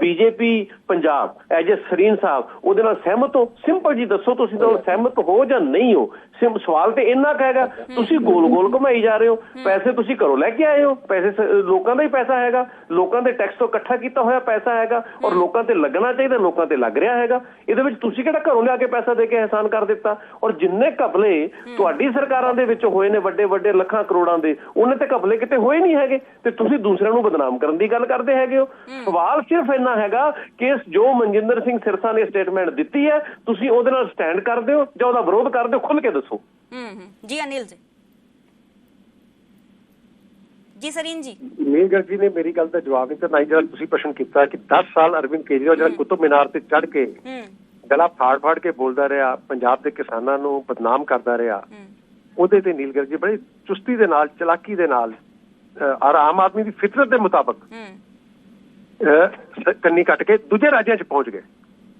S5: BJP Punjab, as a Sareen ਸਾਹਿਬ, ਉਹਦੇ ਨਾਲ ਸਹਿਮਤ ਹੋ? ਸਿੰਪਲ ਜੀ ਦੱਸੋ ਤੁਸੀਂ ਤਾਂ ਸਹਿਮਤ ਹੋ ਜਾਂ ਨਹੀਂ ਹੋ? ਸਿਮ ਸਵਾਲ ਤੇ ਇੰਨਾ ਕੁ ਹੈਗਾ ਤੁਸੀਂ ਗੋਲ ਗੋਲ ਘੁਮਾਈ ਜਾ ਰਹੇ ਹੋ ਪੈਸੇ ਤੁਸੀਂ ਘਰੋਂ ਲੈ ਕੇ ਆਏ ਹੋ ਪੈਸੇ ਲੋਕਾਂ ਦਾ ਹੀ ਪੈਸਾ ਹੈਗਾ ਲੋਕਾਂ ਦੇ ਟੈਕਸ ਤੋਂ ਇਕੱਠਾ ਕੀਤਾ ਹੋਇਆ ਪੈਸਾ ਹੈਗਾ ਔਰ ਲੋਕਾਂ ਤੇ ਲੱਗਣਾ ਚਾਹੀਦਾ ਲੋਕਾਂ ਤੇ ਲੱਗ ਰਿਹਾ ਹੈਗਾ ਇਹਦੇ ਵਿੱਚ ਤੁਸੀਂ ਕਿਹੜਾ ਘਰੋਂ ਲਿਆ ਕੇ ਪੈਸਾ ਦੇ ਕੇ ਇਹਸਾਨ ਕਰ ਦਿੱਤਾ? ਔਰ ਜਿੰਨੇ ਘਪਲੇ ਤੁਹਾਡੀ ਸਰਕਾਰਾਂ ਦੇ ਵਿੱਚ ਹੋਏ ਨੇ ਵੱਡੇ ਵੱਡੇ ਲੱਖਾਂ ਕਰੋੜਾਂ ਦੇ ਉਹਨੇ ਤੇ ਘਪਲੇ ਕਿਤੇ ਹੋਏ ਨਹੀਂ ਹੈਗੇ ਤੇ ਤੁਸੀਂ ਦੂਸਰਿਆਂ ਨੂੰ ਬਦਨਾਮ ਕਰਨ ਦੀ ਗੱਲ ਕਰਦੇ ਹੈਗੇ ਹੋ। ਸਵਾਲ ਸਿਰਫ ਇੰਨਾ ਹੈਗਾ ਕਿ ਜੋ ਮਨਜਿੰਦਰ ਸਿੰਘ ਸਿਰਸਾ ਨੇ ਸਟੇਟਮੈਂਟ ਦਿੱਤੀ ਹੈ ਤੁਸੀਂ ਉਹਦੇ ਨਾਲ ਸਟੈਂਡ ਕਰਦੇ ਹੋ ਜਾਂ ਉਹਦਾ ਵਿਰੋਧ ਕਰਦੇ ਹੋ ਖੁੱਲ ਕੇ ਦੱਸੋ।
S1: ਹੂੰ ਹੂੰ ਜੀ ਅਨਿਲ ਜੀ ਜੀ ਸਰੀਨ ਜੀ
S4: ਨੀਲ ਗਰਗ ਜੀ ਨੇ ਮੇਰੀ ਗੱਲ ਦਾ ਜਵਾਬ ਨਹੀਂ ਦਿੱਤਾ ਨਾ ਹੀ ਜਿਹੜਾ ਤੁਸੀਂ ਪ੍ਰਸ਼ਨ ਕੀਤਾ ਕਿ 10 ਸਾਲ ਅਰਵਿੰਦ ਕੇਜਰੀਵਾਲ ਜਿਹੜਾ ਕੁਤਬ ਮੀਨਾਰ ਤੇ ਚੜ ਕੇ ਗਲਾ ਫਾੜ ਫਾੜ ਕੇ ਬੋਲਦਾ ਰਿਹਾ ਪੰਜਾਬ ਦੇ ਕਿਸਾਨਾਂ ਨੂੰ ਬਦਨਾਮ ਕਰਦਾ ਰਿਹਾ ਉਹਦੇ ਤੇ ਨੀਲ ਗਰਗ ਜੀ ਬੜੀ ਚੁਸਤੀ ਦੇ ਨਾਲ ਚਲਾਕੀ ਦੇ ਨਾਲ ਔਰ ਆਮ ਆਦਮੀ ਦੀ ਫਿਤਰਤ ਦੇ ਮੁਤਾਬਕ ਕੰਨੀ ਕੱਟ ਕੇ ਦੂਜੇ ਰਾਜਾਂ 'ਚ ਪਹੁੰਚ ਗਏ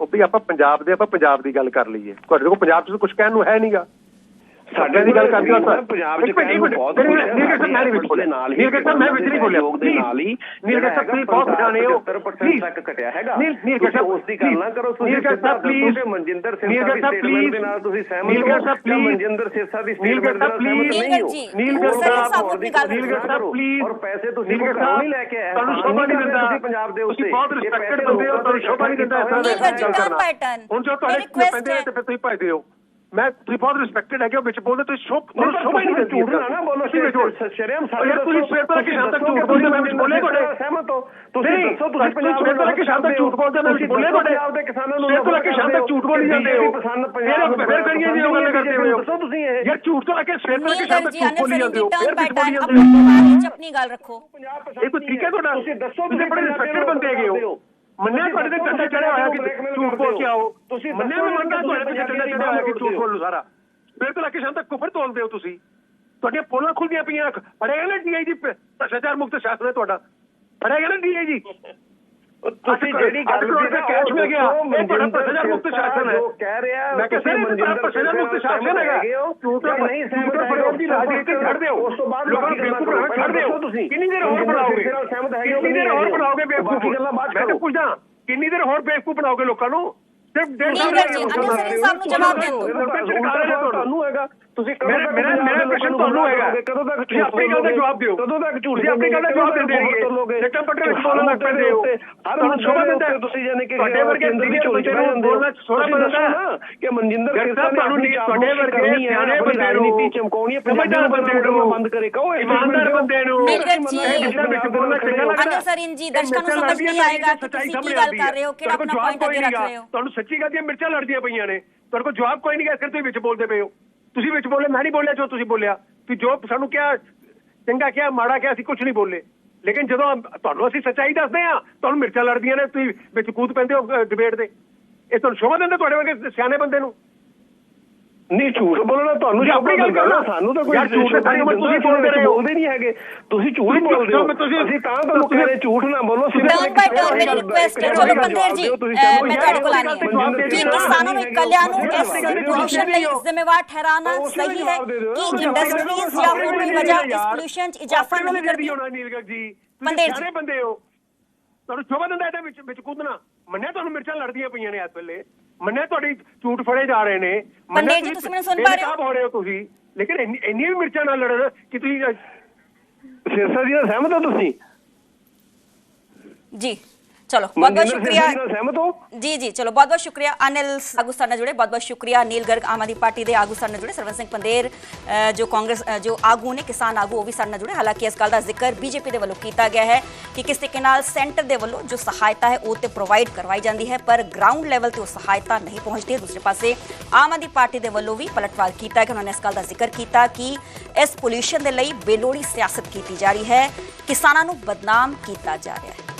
S4: ਉਹ ਵੀ ਆਪਾਂ ਪੰਜਾਬ ਦੇ ਆਪਾਂ ਪੰਜਾਬ ਦੀ ਗੱਲ ਕਰ ਲਈਏ ਤੁਹਾਡੇ ਕੋਲ ਪੰਜਾਬ 'ਚ ਕੁਝ ਕਹਿਣ ਨੂੰ ਹੈ ਨਹੀਂਗਾ ਸਾਡੇ ਦੀ ਗੱਲ ਕਰਦੇ ਹੋ ਸਰ
S5: ਪੰਜਾਬ ਚ ਕਹਿਣ ਨੂੰ ਬਹੁਤ ਕੁਝ ਹੈ।
S4: ਨੀਲ ਗਰਗ ਮੈਂ ਨਹੀਂ ਵਿੱਚ ਬੋਲਿਆ
S5: ਨਾਲ ਹੀ
S4: ਨੀਲ ਗਰਗ ਸਾਹਿਬ ਮੈਂ ਵਿੱਚ ਨਹੀਂ ਬੋਲਿਆ।
S5: ਯੋਗ ਦੇ ਨਾਲ ਹੀ
S4: ਨੀਲ ਗਰਗ ਸਾਹਿਬ ਤੁਸੀਂ ਬਹੁਤ ਸਿਆਣੇ ਹੋ।
S5: 70% ਤੱਕ ਘਟਿਆ ਹੈਗਾ।
S4: ਨੀਲ ਨੀਲ ਗਰਗ ਸਾਹਿਬ
S5: ਉਸ ਦੀ ਗੱਲ ਨਾ ਕਰੋ ਤੁਸੀਂ
S4: ਨੀਲ ਗਰਗ
S5: ਸਿੱਧਾ
S4: ਸਾਹਿਬ
S5: ਦੱਸੋ
S4: ਪਲੀਜ਼
S5: ਕਿ ਮਨਜਿੰਦਰ ਸਿੰਘ
S4: ਨੀਲ ਗਰਗ ਸਾਹਿਬ
S5: statement ਦੇ
S4: please,
S5: ਨਾਲ ਤੁਸੀਂ ਸਹਿਮਤ
S4: ਨੀਲ ਗਰਗ ਸਾਹਿਬ
S5: ਹੋ ਜਾਂ
S4: please,
S5: Manjinder Sirsa the
S4: Nile Garg
S5: statement ਦੇ ਨਾਲ
S4: ਸਾਹਿਬ
S5: ਸਹਿਮਤ
S4: please,
S5: ਨਹੀਂ ਹੋ?
S4: ਨੀਲ ਗਰਗ
S1: ਸਰ,
S4: ਸਾਹਿਬ
S1: ਸਾਹਿਬ ਆਪਣੀ ਗੱਲ
S4: ਨੀਲ ਗਰਗ ਸਾਹਿਬ ਪਲੀਜ਼
S5: ਔਰ ਪੈਸੇ ਤੁਸੀਂ
S4: ਨੀਲ ਗਰਗ
S5: ਘਰੋਂ
S4: ਸਾਹਿਬ
S5: ਨਹੀਂ ਲੈ ਕੇ ਆਏ।
S4: ਤੁਹਾਨੂੰ ਸ਼ੋਭਾ ਨਹੀਂ ਦਿੰਦਾ।
S5: ਤੁਸੀਂ ਪੰਜਾਬ ਦੇ ਉੱਤੇ।
S4: ਤੁਸੀਂ ਬਹੁਤ ਰਿਸਪੈਕਟਡ ਬੰਦੇ ਹੋ। ਤੁਹਾਨੂੰ ਸ਼ੋਭਾ ਨਹੀਂ ਦਿੰਦਾ ਇਸ ਤਰ੍ਹਾਂ
S1: ਨੀਲ ਗਰਗ ਜੀ,
S4: ਗੱਲ
S1: turn
S4: ਕਰਨਾ।
S1: by turn.
S4: ਹੁਣ ਜੋ
S1: ਮੇਰੀ
S4: ਤੁਹਾਡੇ
S1: request
S4: ਪੈਂਦੇ
S1: ਹੈ।
S4: ਤੇ ਫਿਰ ਤੁਸੀਂ ਭਜਦੇ ਹੋ ਮੈਂ ਤੁਸੀਂ ਬਹੁਤ ਰਿਸਪੈਕਟਡ ਹੈਗੇ ਹੋ ਵਿੱਚ ਬੋਲਦੇ ਤੁਸੀਂ ਸ਼ੋਭ ਤੁਹਾਨੂੰ ਸ਼ੋਭਾ ਹੀ ਨਹੀਂ ਦਿੰਦੀ।
S5: ਝੂਠ ਨਾ ਬੋਲੋ
S4: ਸ਼ਰਮ ਯਾਰ ਤੁਸੀਂ ਸਵੇਰ ਤੋਂ ਕੇ ਸ਼ਾਮ ਤੱਕ ਝੂਠ ਬੋਲਦੇ ਮੈਂ ਵਿੱਚ ਬੋਲੇ ਤੁਹਾਡੇ।
S5: ਸਹਿਮਤ ਹੋ। ਤੁਸੀਂ ਦੱਸੋ ਤੁਸੀਂ ਪੰਜਾਬ
S4: ਸਵੇਰ ਤੋਂ ਸ਼ਾਮ ਤੱਕ ਝੂਠ ਬੋਲਦੇ ਮੈਂ ਵਿੱਚ ਬੋਲੇ ਤੁਹਾਡੇ।
S5: ਪੰਜਾਬ ਦੇ ਕਿਸਾਨਾਂ ਨੂੰ
S4: ਸਵੇਰ ਤੋਂ ਕੇ ਸ਼ਾਮ ਤੱਕ ਝੂਠ ਬੋਲੀ ਜਾਂਦੇ ਹੋ। ਫਿਰ ਫਿਰ ਕਰੀਏ ਜੀ ਉਹ ਗੱਲ ਕਰਦੇ ਹੋ।
S5: ਦੱਸੋ ਤੁਸੀਂ ਇਹ
S4: ਯਾਰ ਝੂਠ ਤੋਂ ਲੈ ਕੇ ਸਵੇਰ ਤੋਂ ਕੇ ਸ਼ਾਮ ਤੱਕ ਝੂਠ ਬੋਲੀ ਜਾਂਦੇ ਹੋ। ਫਿਰ ਵਿੱਚ ਬੋਲੀ ਜਾਂਦੇ ਹੋ।
S1: ਆਪਣੀ ਗੱਲ ਰੱਖੋ।
S4: ਇਹ ਕੋਈ ਠੀਕ ਹੈ ਤੁਹਾਡਾ?
S5: ਤੁਸੀਂ ਦੱਸੋ
S4: ਤੁਸੀਂ ਬੜੇ ਰਿਸਪੈਕਟਡ ਬੰਦੇ ਹੈਗੇ ਹੋ। ਮੰਨਿਆ ਤੁਹਾਡੇ ਤੇ ਡੰਡਾ ਚੜਿਆ ਹੋਇਆ ਕਿ ਝੂਠ ਬੋਲ ਕੇ ਆਓ?
S5: ਤੁਸੀਂ
S4: ਮੰਨਿਆ ਮੈਂ ਮੰਨਦਾ ਤੁਹਾਡੇ ਤੇ ਡੰਡਾ ਚੜਿਆ ਹੋਇਆ ਕਿ ਝੂਠ ਬੋਲੋ ਸਾਰਾ? ਫਿਰ ਤੋਂ ਲੈ ਕੇ ਸ਼ਾਮ ਤੱਕ ਕੁਫਰ ਤੋਲਦੇ ਹੋ ਤੁਸੀਂ। ਤੁਹਾਡੀਆਂ ਪੋਲਾਂ ਖੁੱਲਦੀਆਂ ਪਈਆਂ ਪੜੇਗਾ ਨਾ ਡੀਆਈਜੀ ਭ੍ਰਿਸ਼ਟਾਚਾਰ ਮੁਕਤ ਸ਼ਾਸਨ ਹੈ ਤੁਹਾਡਾ। ਪੜੇਗਾ ਨਾ ਡੀਆਈਜੀ
S5: ਤੁਸੀਂ ਜਿਹੜੀ ਗੱਲ
S4: ਦਾ ਕੈਸ਼ ਮਿਲ ਗਿਆ ਇਹ ਤੁਹਾਡਾ ਭ੍ਰਿਸ਼ਟਾਚਾਰ ਮੁਕਤ ਸ਼ਾਸਨ ਹੈ।
S5: ਕਹਿ ਰਿਹਾ
S4: ਮੈਂ ਕਿਸੇ ਭ੍ਰਿਸ਼ਟਾਚਾਰ ਮੁਕਤ ਸ਼ਾਸਨ ਹੈਗਾ। ਝੂਠ
S5: ਨਹੀਂ ਸਹਿਮਤ
S4: ਫਰੋਡ ਦੀ ਰਾਜਨੀਤੀ ਛੱਡ ਦਿਓ।
S5: ਉਸ ਤੋਂ ਬਾਅਦ
S4: ਲੋਕਾਂ ਨੂੰ ਬੇਵਕੂਫ ਬਣਾਉਣਾ ਛੱਡ ਦਿਓ।
S5: ਤੁਸੀਂ।
S4: ਕਿੰਨੀ ਦੇਰ ਹੋਰ ਬਣਾਓਗੇ?
S5: ਸਹਿਮਤ ਹੈਗੇ
S4: ਕਿੰਨੀ ਦੇਰ ਹੋਰ ਬਣਾਓਗੇ ਬੇਵਕੂਫ?
S5: ਗੱਲਾਂ ਬਾਅਦ
S4: ਮੈਂ ਤਾਂ
S5: ਕਰੋ।
S4: ਪੁੱਛਦਾ ਕਿੰਨੀ ਦੇਰ ਹੋਰ ਬੇਵਕੂਫ ਬਣਾਓਗੇ ਲੋਕਾਂ ਨੂੰ? ਸਿਰਫ ਡੇਢ
S1: ਗਰਗ ਜੀ, ਅਨਿਲ ਸਰੀਨ ਸਾਹਿਬ ਨੂੰ ਜਵਾਬ ਦੇਣ ਦਿਓ।
S5: ਤੁਹਾਨੂੰ ਹੈਗਾ। ਤੁਸੀਂ
S4: ਮੇਰਾ ਮੇਰਾ ਮੇਰਾ ਪ੍ਰਸ਼ਨ ਤੁਹਾਨੂੰ ਹੈਗਾ।
S5: ਕਦੋਂ ਤੱਕ
S4: ਤੁਸੀਂ ਆਪਣੀ ਗੱਲ ਦਾ ਜਵਾਬ ਦਿਓ?
S5: ਕਦੋਂ ਤੱਕ ਝੂਠ
S4: ਤੁਸੀਂ ਆਪਣੀ ਗੱਲ ਦਾ ਜਵਾਬ ਦਿੰਦੇ ਰਹੀਏ ਸਿੱਟਾ ਪੱਟੇ ਵਿੱਚ ਬੋਲਣ ਲੱਗ ਪੈਂਦੇ ਹੋ? ਤੁਹਾਨੂੰ ਸ਼ੋਭਾ ਦਿੰਦਾ।
S5: ਤੁਸੀਂ ਜਾਨੇ ਕਿ
S4: ਤੁਹਾਡੇ ਵਰਗੇ ਸੀਨੀਅਰ ਬੰਦੇ ਨੂੰ ਬੋਲਣਾ ਥੋੜਾ ਬਣਦਾ
S5: ਨਾ ਕਿ ਮਨਜਿੰਦਰ
S4: ਸਾਹਿਬ ਤੁਹਾਨੂੰ ਨਹੀਂ ਤੁਹਾਡੇ ਵਰਗੇ ਸਿਆਣੇ ਬੰਦੇ ਨੂੰ
S5: ਰਾਜਨੀਤੀ ਚਮਕਾਉਣੀ ਹੈ
S4: ਸਮਝਦਾਰ ਬੰਦੇ ਨੂੰ
S5: ਬੰਦ ਕਰੇ। ਕਹੋ
S4: ਇਮਾਨਦਾਰ ਬੰਦੇ ਨੂੰ
S1: ਗਰਗ ਜੀ, ਅਨਿਲ ਸਰੀਨ ਜੀ, ਦਰਸ਼ਕਾਂ ਨੂੰ ਸਮਝ ਨਹੀਂ ਆਏਗਾ ਕਿ ਤੁਸੀਂ ਕੀ ਗੱਲ ਕਰ ਰਹੇ ਹੋ, ਕਿਹੜਾ ਆਪਣਾ point ਅੱਗੇ ਰੱਖ ਰਹੇ ਹੋ।
S4: ਤੁਹਾਨੂੰ ਸੱਚੀ ਗੱਲ ਦੀਆਂ ਮਿਰਚਾਂ ਲੜਦੀਆਂ ਪਈਆਂ ਨੇ। ਤੁਹਾਡੇ ਕੋਲ ਜਵਾਬ ਕੋਈ ਨਹੀਂ ਹੈ ਫਿਰ ਤੁਸੀਂ ਵਿੱਚ ਬੋਲਦੇ ਪਏ ਹੋ। ਤੁਸੀਂ ਵਿੱਚ ਬੋਲੇ ਮੈਂ ਨਹੀਂ ਬੋਲਿਆ ਜੋ ਤੁਸੀਂ ਬੋਲਿਆ। ਕਿ ਜੋ ਸਾਨੂੰ ਕਿਹਾ, ਚੰਗਾ ਕਿਹਾ, ਮਾੜਾ ਕਿਹਾ, ਅਸੀਂ ਕੁਝ ਨਹੀਂ ਬੋਲੇ। ਲੇਕਿਨ ਜਦੋਂ ਤੁਹਾਨੂੰ ਅਸੀਂ ਸੱਚਾਈ ਦੱਸਦੇ ਆ ਤੁਹਾਨੂੰ ਮਿਰਚਾਂ ਲੜਦੀਆਂ ਨੇ, ਤੁਸੀਂ ਵਿੱਚ ਕੂਦ ਪੈਂਦੇ ਹੋ ਡਿਬੇਟ ਦੇ ਇਹ ਤੁਹਾਨੂੰ ਸ਼ੋਭਾ ਦਿੰਦਾ ਤੁਹਾਡੇ ਵਰਗੇ ਸਿਆਣੇ ਬੰਦੇ ਨੂੰ।
S5: ਨਹੀਂ ਝੂਠ ਬੋਲਣਾ ਤੁਹਾਨੂੰ
S4: ਆਪਣੀ ਗੱਲ ਕਰੋ।
S5: ਸਾਨੂੰ ਤਾਂ ਕੋਈ
S4: ਯਾਰ ਝੂਠ ਤੁਸੀਂ ਬੋਲਦੇ ਰਹੇ। ਹੋ।
S5: ਬੋਲਦੇ ਨਹੀਂ ਹੈਗੇ। ਤੁਸੀਂ ਝੂਠ ਬੋਲਦੇ ਹੋ।
S4: ਤੁਸੀਂ-
S5: ਅਸੀਂ ਤਾਂ ਤੁਹਾਨੂੰ ਕਹਿ ਰਹੇ ਝੂਠ ਨਾ ਬੋਲੋ
S1: ਟਰਨ ਬਾਈ ਟਰਨ ਮੇਰੀ ਰਿਕੁਐਸਟ ਹੈ ਚਲੋ ਜੀ ਮੈਂ ਤੁਹਾਡੇ ਕੋਲ ਆਨੀ ਹਾਂ। ਕਿ ਕਿਸਾਨਾਂ ਨੂੰ ਇਕੱਲਿਆਂ ਨੂੰ ਇਸ ਪੋਲੂਸ਼ਨ ਲਈ ਜ਼ਿੰਮੇਵਾਰ ਠਹਿਰਾਣਾ ਸਹੀ ਹੈ ਕਿ ਇੰਡਸਟਰੀਜ਼ ਜਾਂ ਹੋਰ ਕੋਈ ਵਜ੍ਹਾ ਇਸ ਪੋਲੂਸ਼ਨ 'ਚ ਇਜ਼ਾਫਾ ਨਹੀਂ ਕਰਦੀ।
S4: ਨੀਲਗੜ ਜੀ
S1: ਬੰਦੇਰ ਜੀ।
S4: ਸਾਰੇ ਬੰਦੇ ਹੋ। ਤੁਹਾਨੂੰ ਸ਼ੋਭਾ ਦਿੰਦਾ ਇਹਦੇ ਵਿੱਚ ਵਿੱਚ ਕੂਦਣਾ। ਮੰਨਿਆ ਤੁਹਾਨੂੰ ਮਿਰਚਾਂ ਲੜਦੀਆਂ ਪਈਆਂ ਨੇ ਇਸ ਵੇਲੇ। ਮੰਨਿਆ ਤੁਹਾਡੀ ਝੂਠ ਫੜੇ ਜਾ ਰਹੇ ਨੇ।
S1: ਪੰਡਿਤ ਜੀ, ਤੁਸੀਂ ਮੈਨੂੰ ਸੁਣ ਪਾ ਰਹੇ ਹੋ?
S4: ਹੋ ਰਹੇ ਹੋ ਤੁਸੀਂ। ਲੇਕਿਨ ਇੰਨੀ ਇੰਨੀਆਂ ਵੀ ਮਿਰਚਾਂ ਨਾਲ ਲੜਨ ਕਿ ਤੁਸੀਂ
S5: ਸਿਰਸਾ ਨਾਲ ਸਹਿਮਤ ਹੋ ਤੁਸੀਂ?
S1: ਜੀ। ਚਲੋ ਬਹੁਤ ਬਹੁਤ
S5: ਮਨਜਿੰਦਰ
S1: ਸ਼ੁਕਰੀਆ
S5: ਸਿੰਘ ਜੀ ਨਾਲ ਸਹਿਮਤ ਹੋ
S1: ਜੀ ਜੀ ਚਲੋ ਬਹੁਤ ਬਹੁਤ ਸ਼ੁਕਰੀਆ ਅਨਿਲ ਆਗੂ ਸਰ ਨਾਲ ਜੁੜੇ ਬਹੁਤ ਬਹੁਤ ਸ਼ੁਕਰੀਆ ਨੀਲ ਗਰਗ ਆਮ ਆਦਮੀ ਪਾਰਟੀ ਦੇ ਆਗੂ ਨਾਲ ਜੁੜੇ ਸਰਵਨ ਸਿੰਘ ਪੰਦੇਰ ਜੋ ਕਾਂਗਰਸ ਜੋ ਆਗੂ ਨੇ ਕਿਸਾਨ ਆਗੂ ਉਹ ਵੀ ਸਰ ਨਾਲ ਜੁੜੇ ਹਾਲਾਂਕਿ ਇਸ ਗੱਲ ਦਾ ਜ਼ਿਕਰ ਬੀਜੇਪੀ ਦੇ ਵੱਲੋਂ ਕੀਤਾ ਗਿਆ ਹੈ ਕਿ ਕਿਸ ਤਰੀਕੇ ਨਾਲ ਸੈਂਟਰ ਦੇ ਵੱਲੋਂ ਜੋ ਸਹਾਇਤਾ ਹੈ ਉਹ ਤੇ ਪ੍ਰੋਵਾਈਡ ਕਰਵਾਈ ਜਾਂਦੀ ਹੈ ਪਰ ਗਰਾਊਂਡ ਲੈਵਲ ਤੇ ਉਹ ਸਹਾਇਤਾ ਨਹੀਂ ਪਹੁੰਚਦੀ ਦੂਸਰੇ ਪਾਸੇ ਆਮ ਆਦਮੀ ਪਾਰਟੀ ਦੇ ਵੱਲੋਂ ਵੀ ਪਲਟਵਾਰ ਕੀਤਾ ਕਿ ਉਹਨਾਂ ਨੇ ਇਸ ਗੱਲ ਦਾ ਜ਼ਿਕਰ ਕੀਤਾ ਕਿ ਇਸ ਪੋਲੂਸ਼ਨ ਦੇ ਲਈ ਬੇਲੋੜੀ ਸਿਆਸਤ ਕੀਤੀ ਜਾ ਰਹੀ ਹੈ ਕਿਸਾਨਾਂ ਨੂੰ ਬਦਨਾਮ ਕੀਤਾ ਜਾ ਰਿਹਾ ਹੈ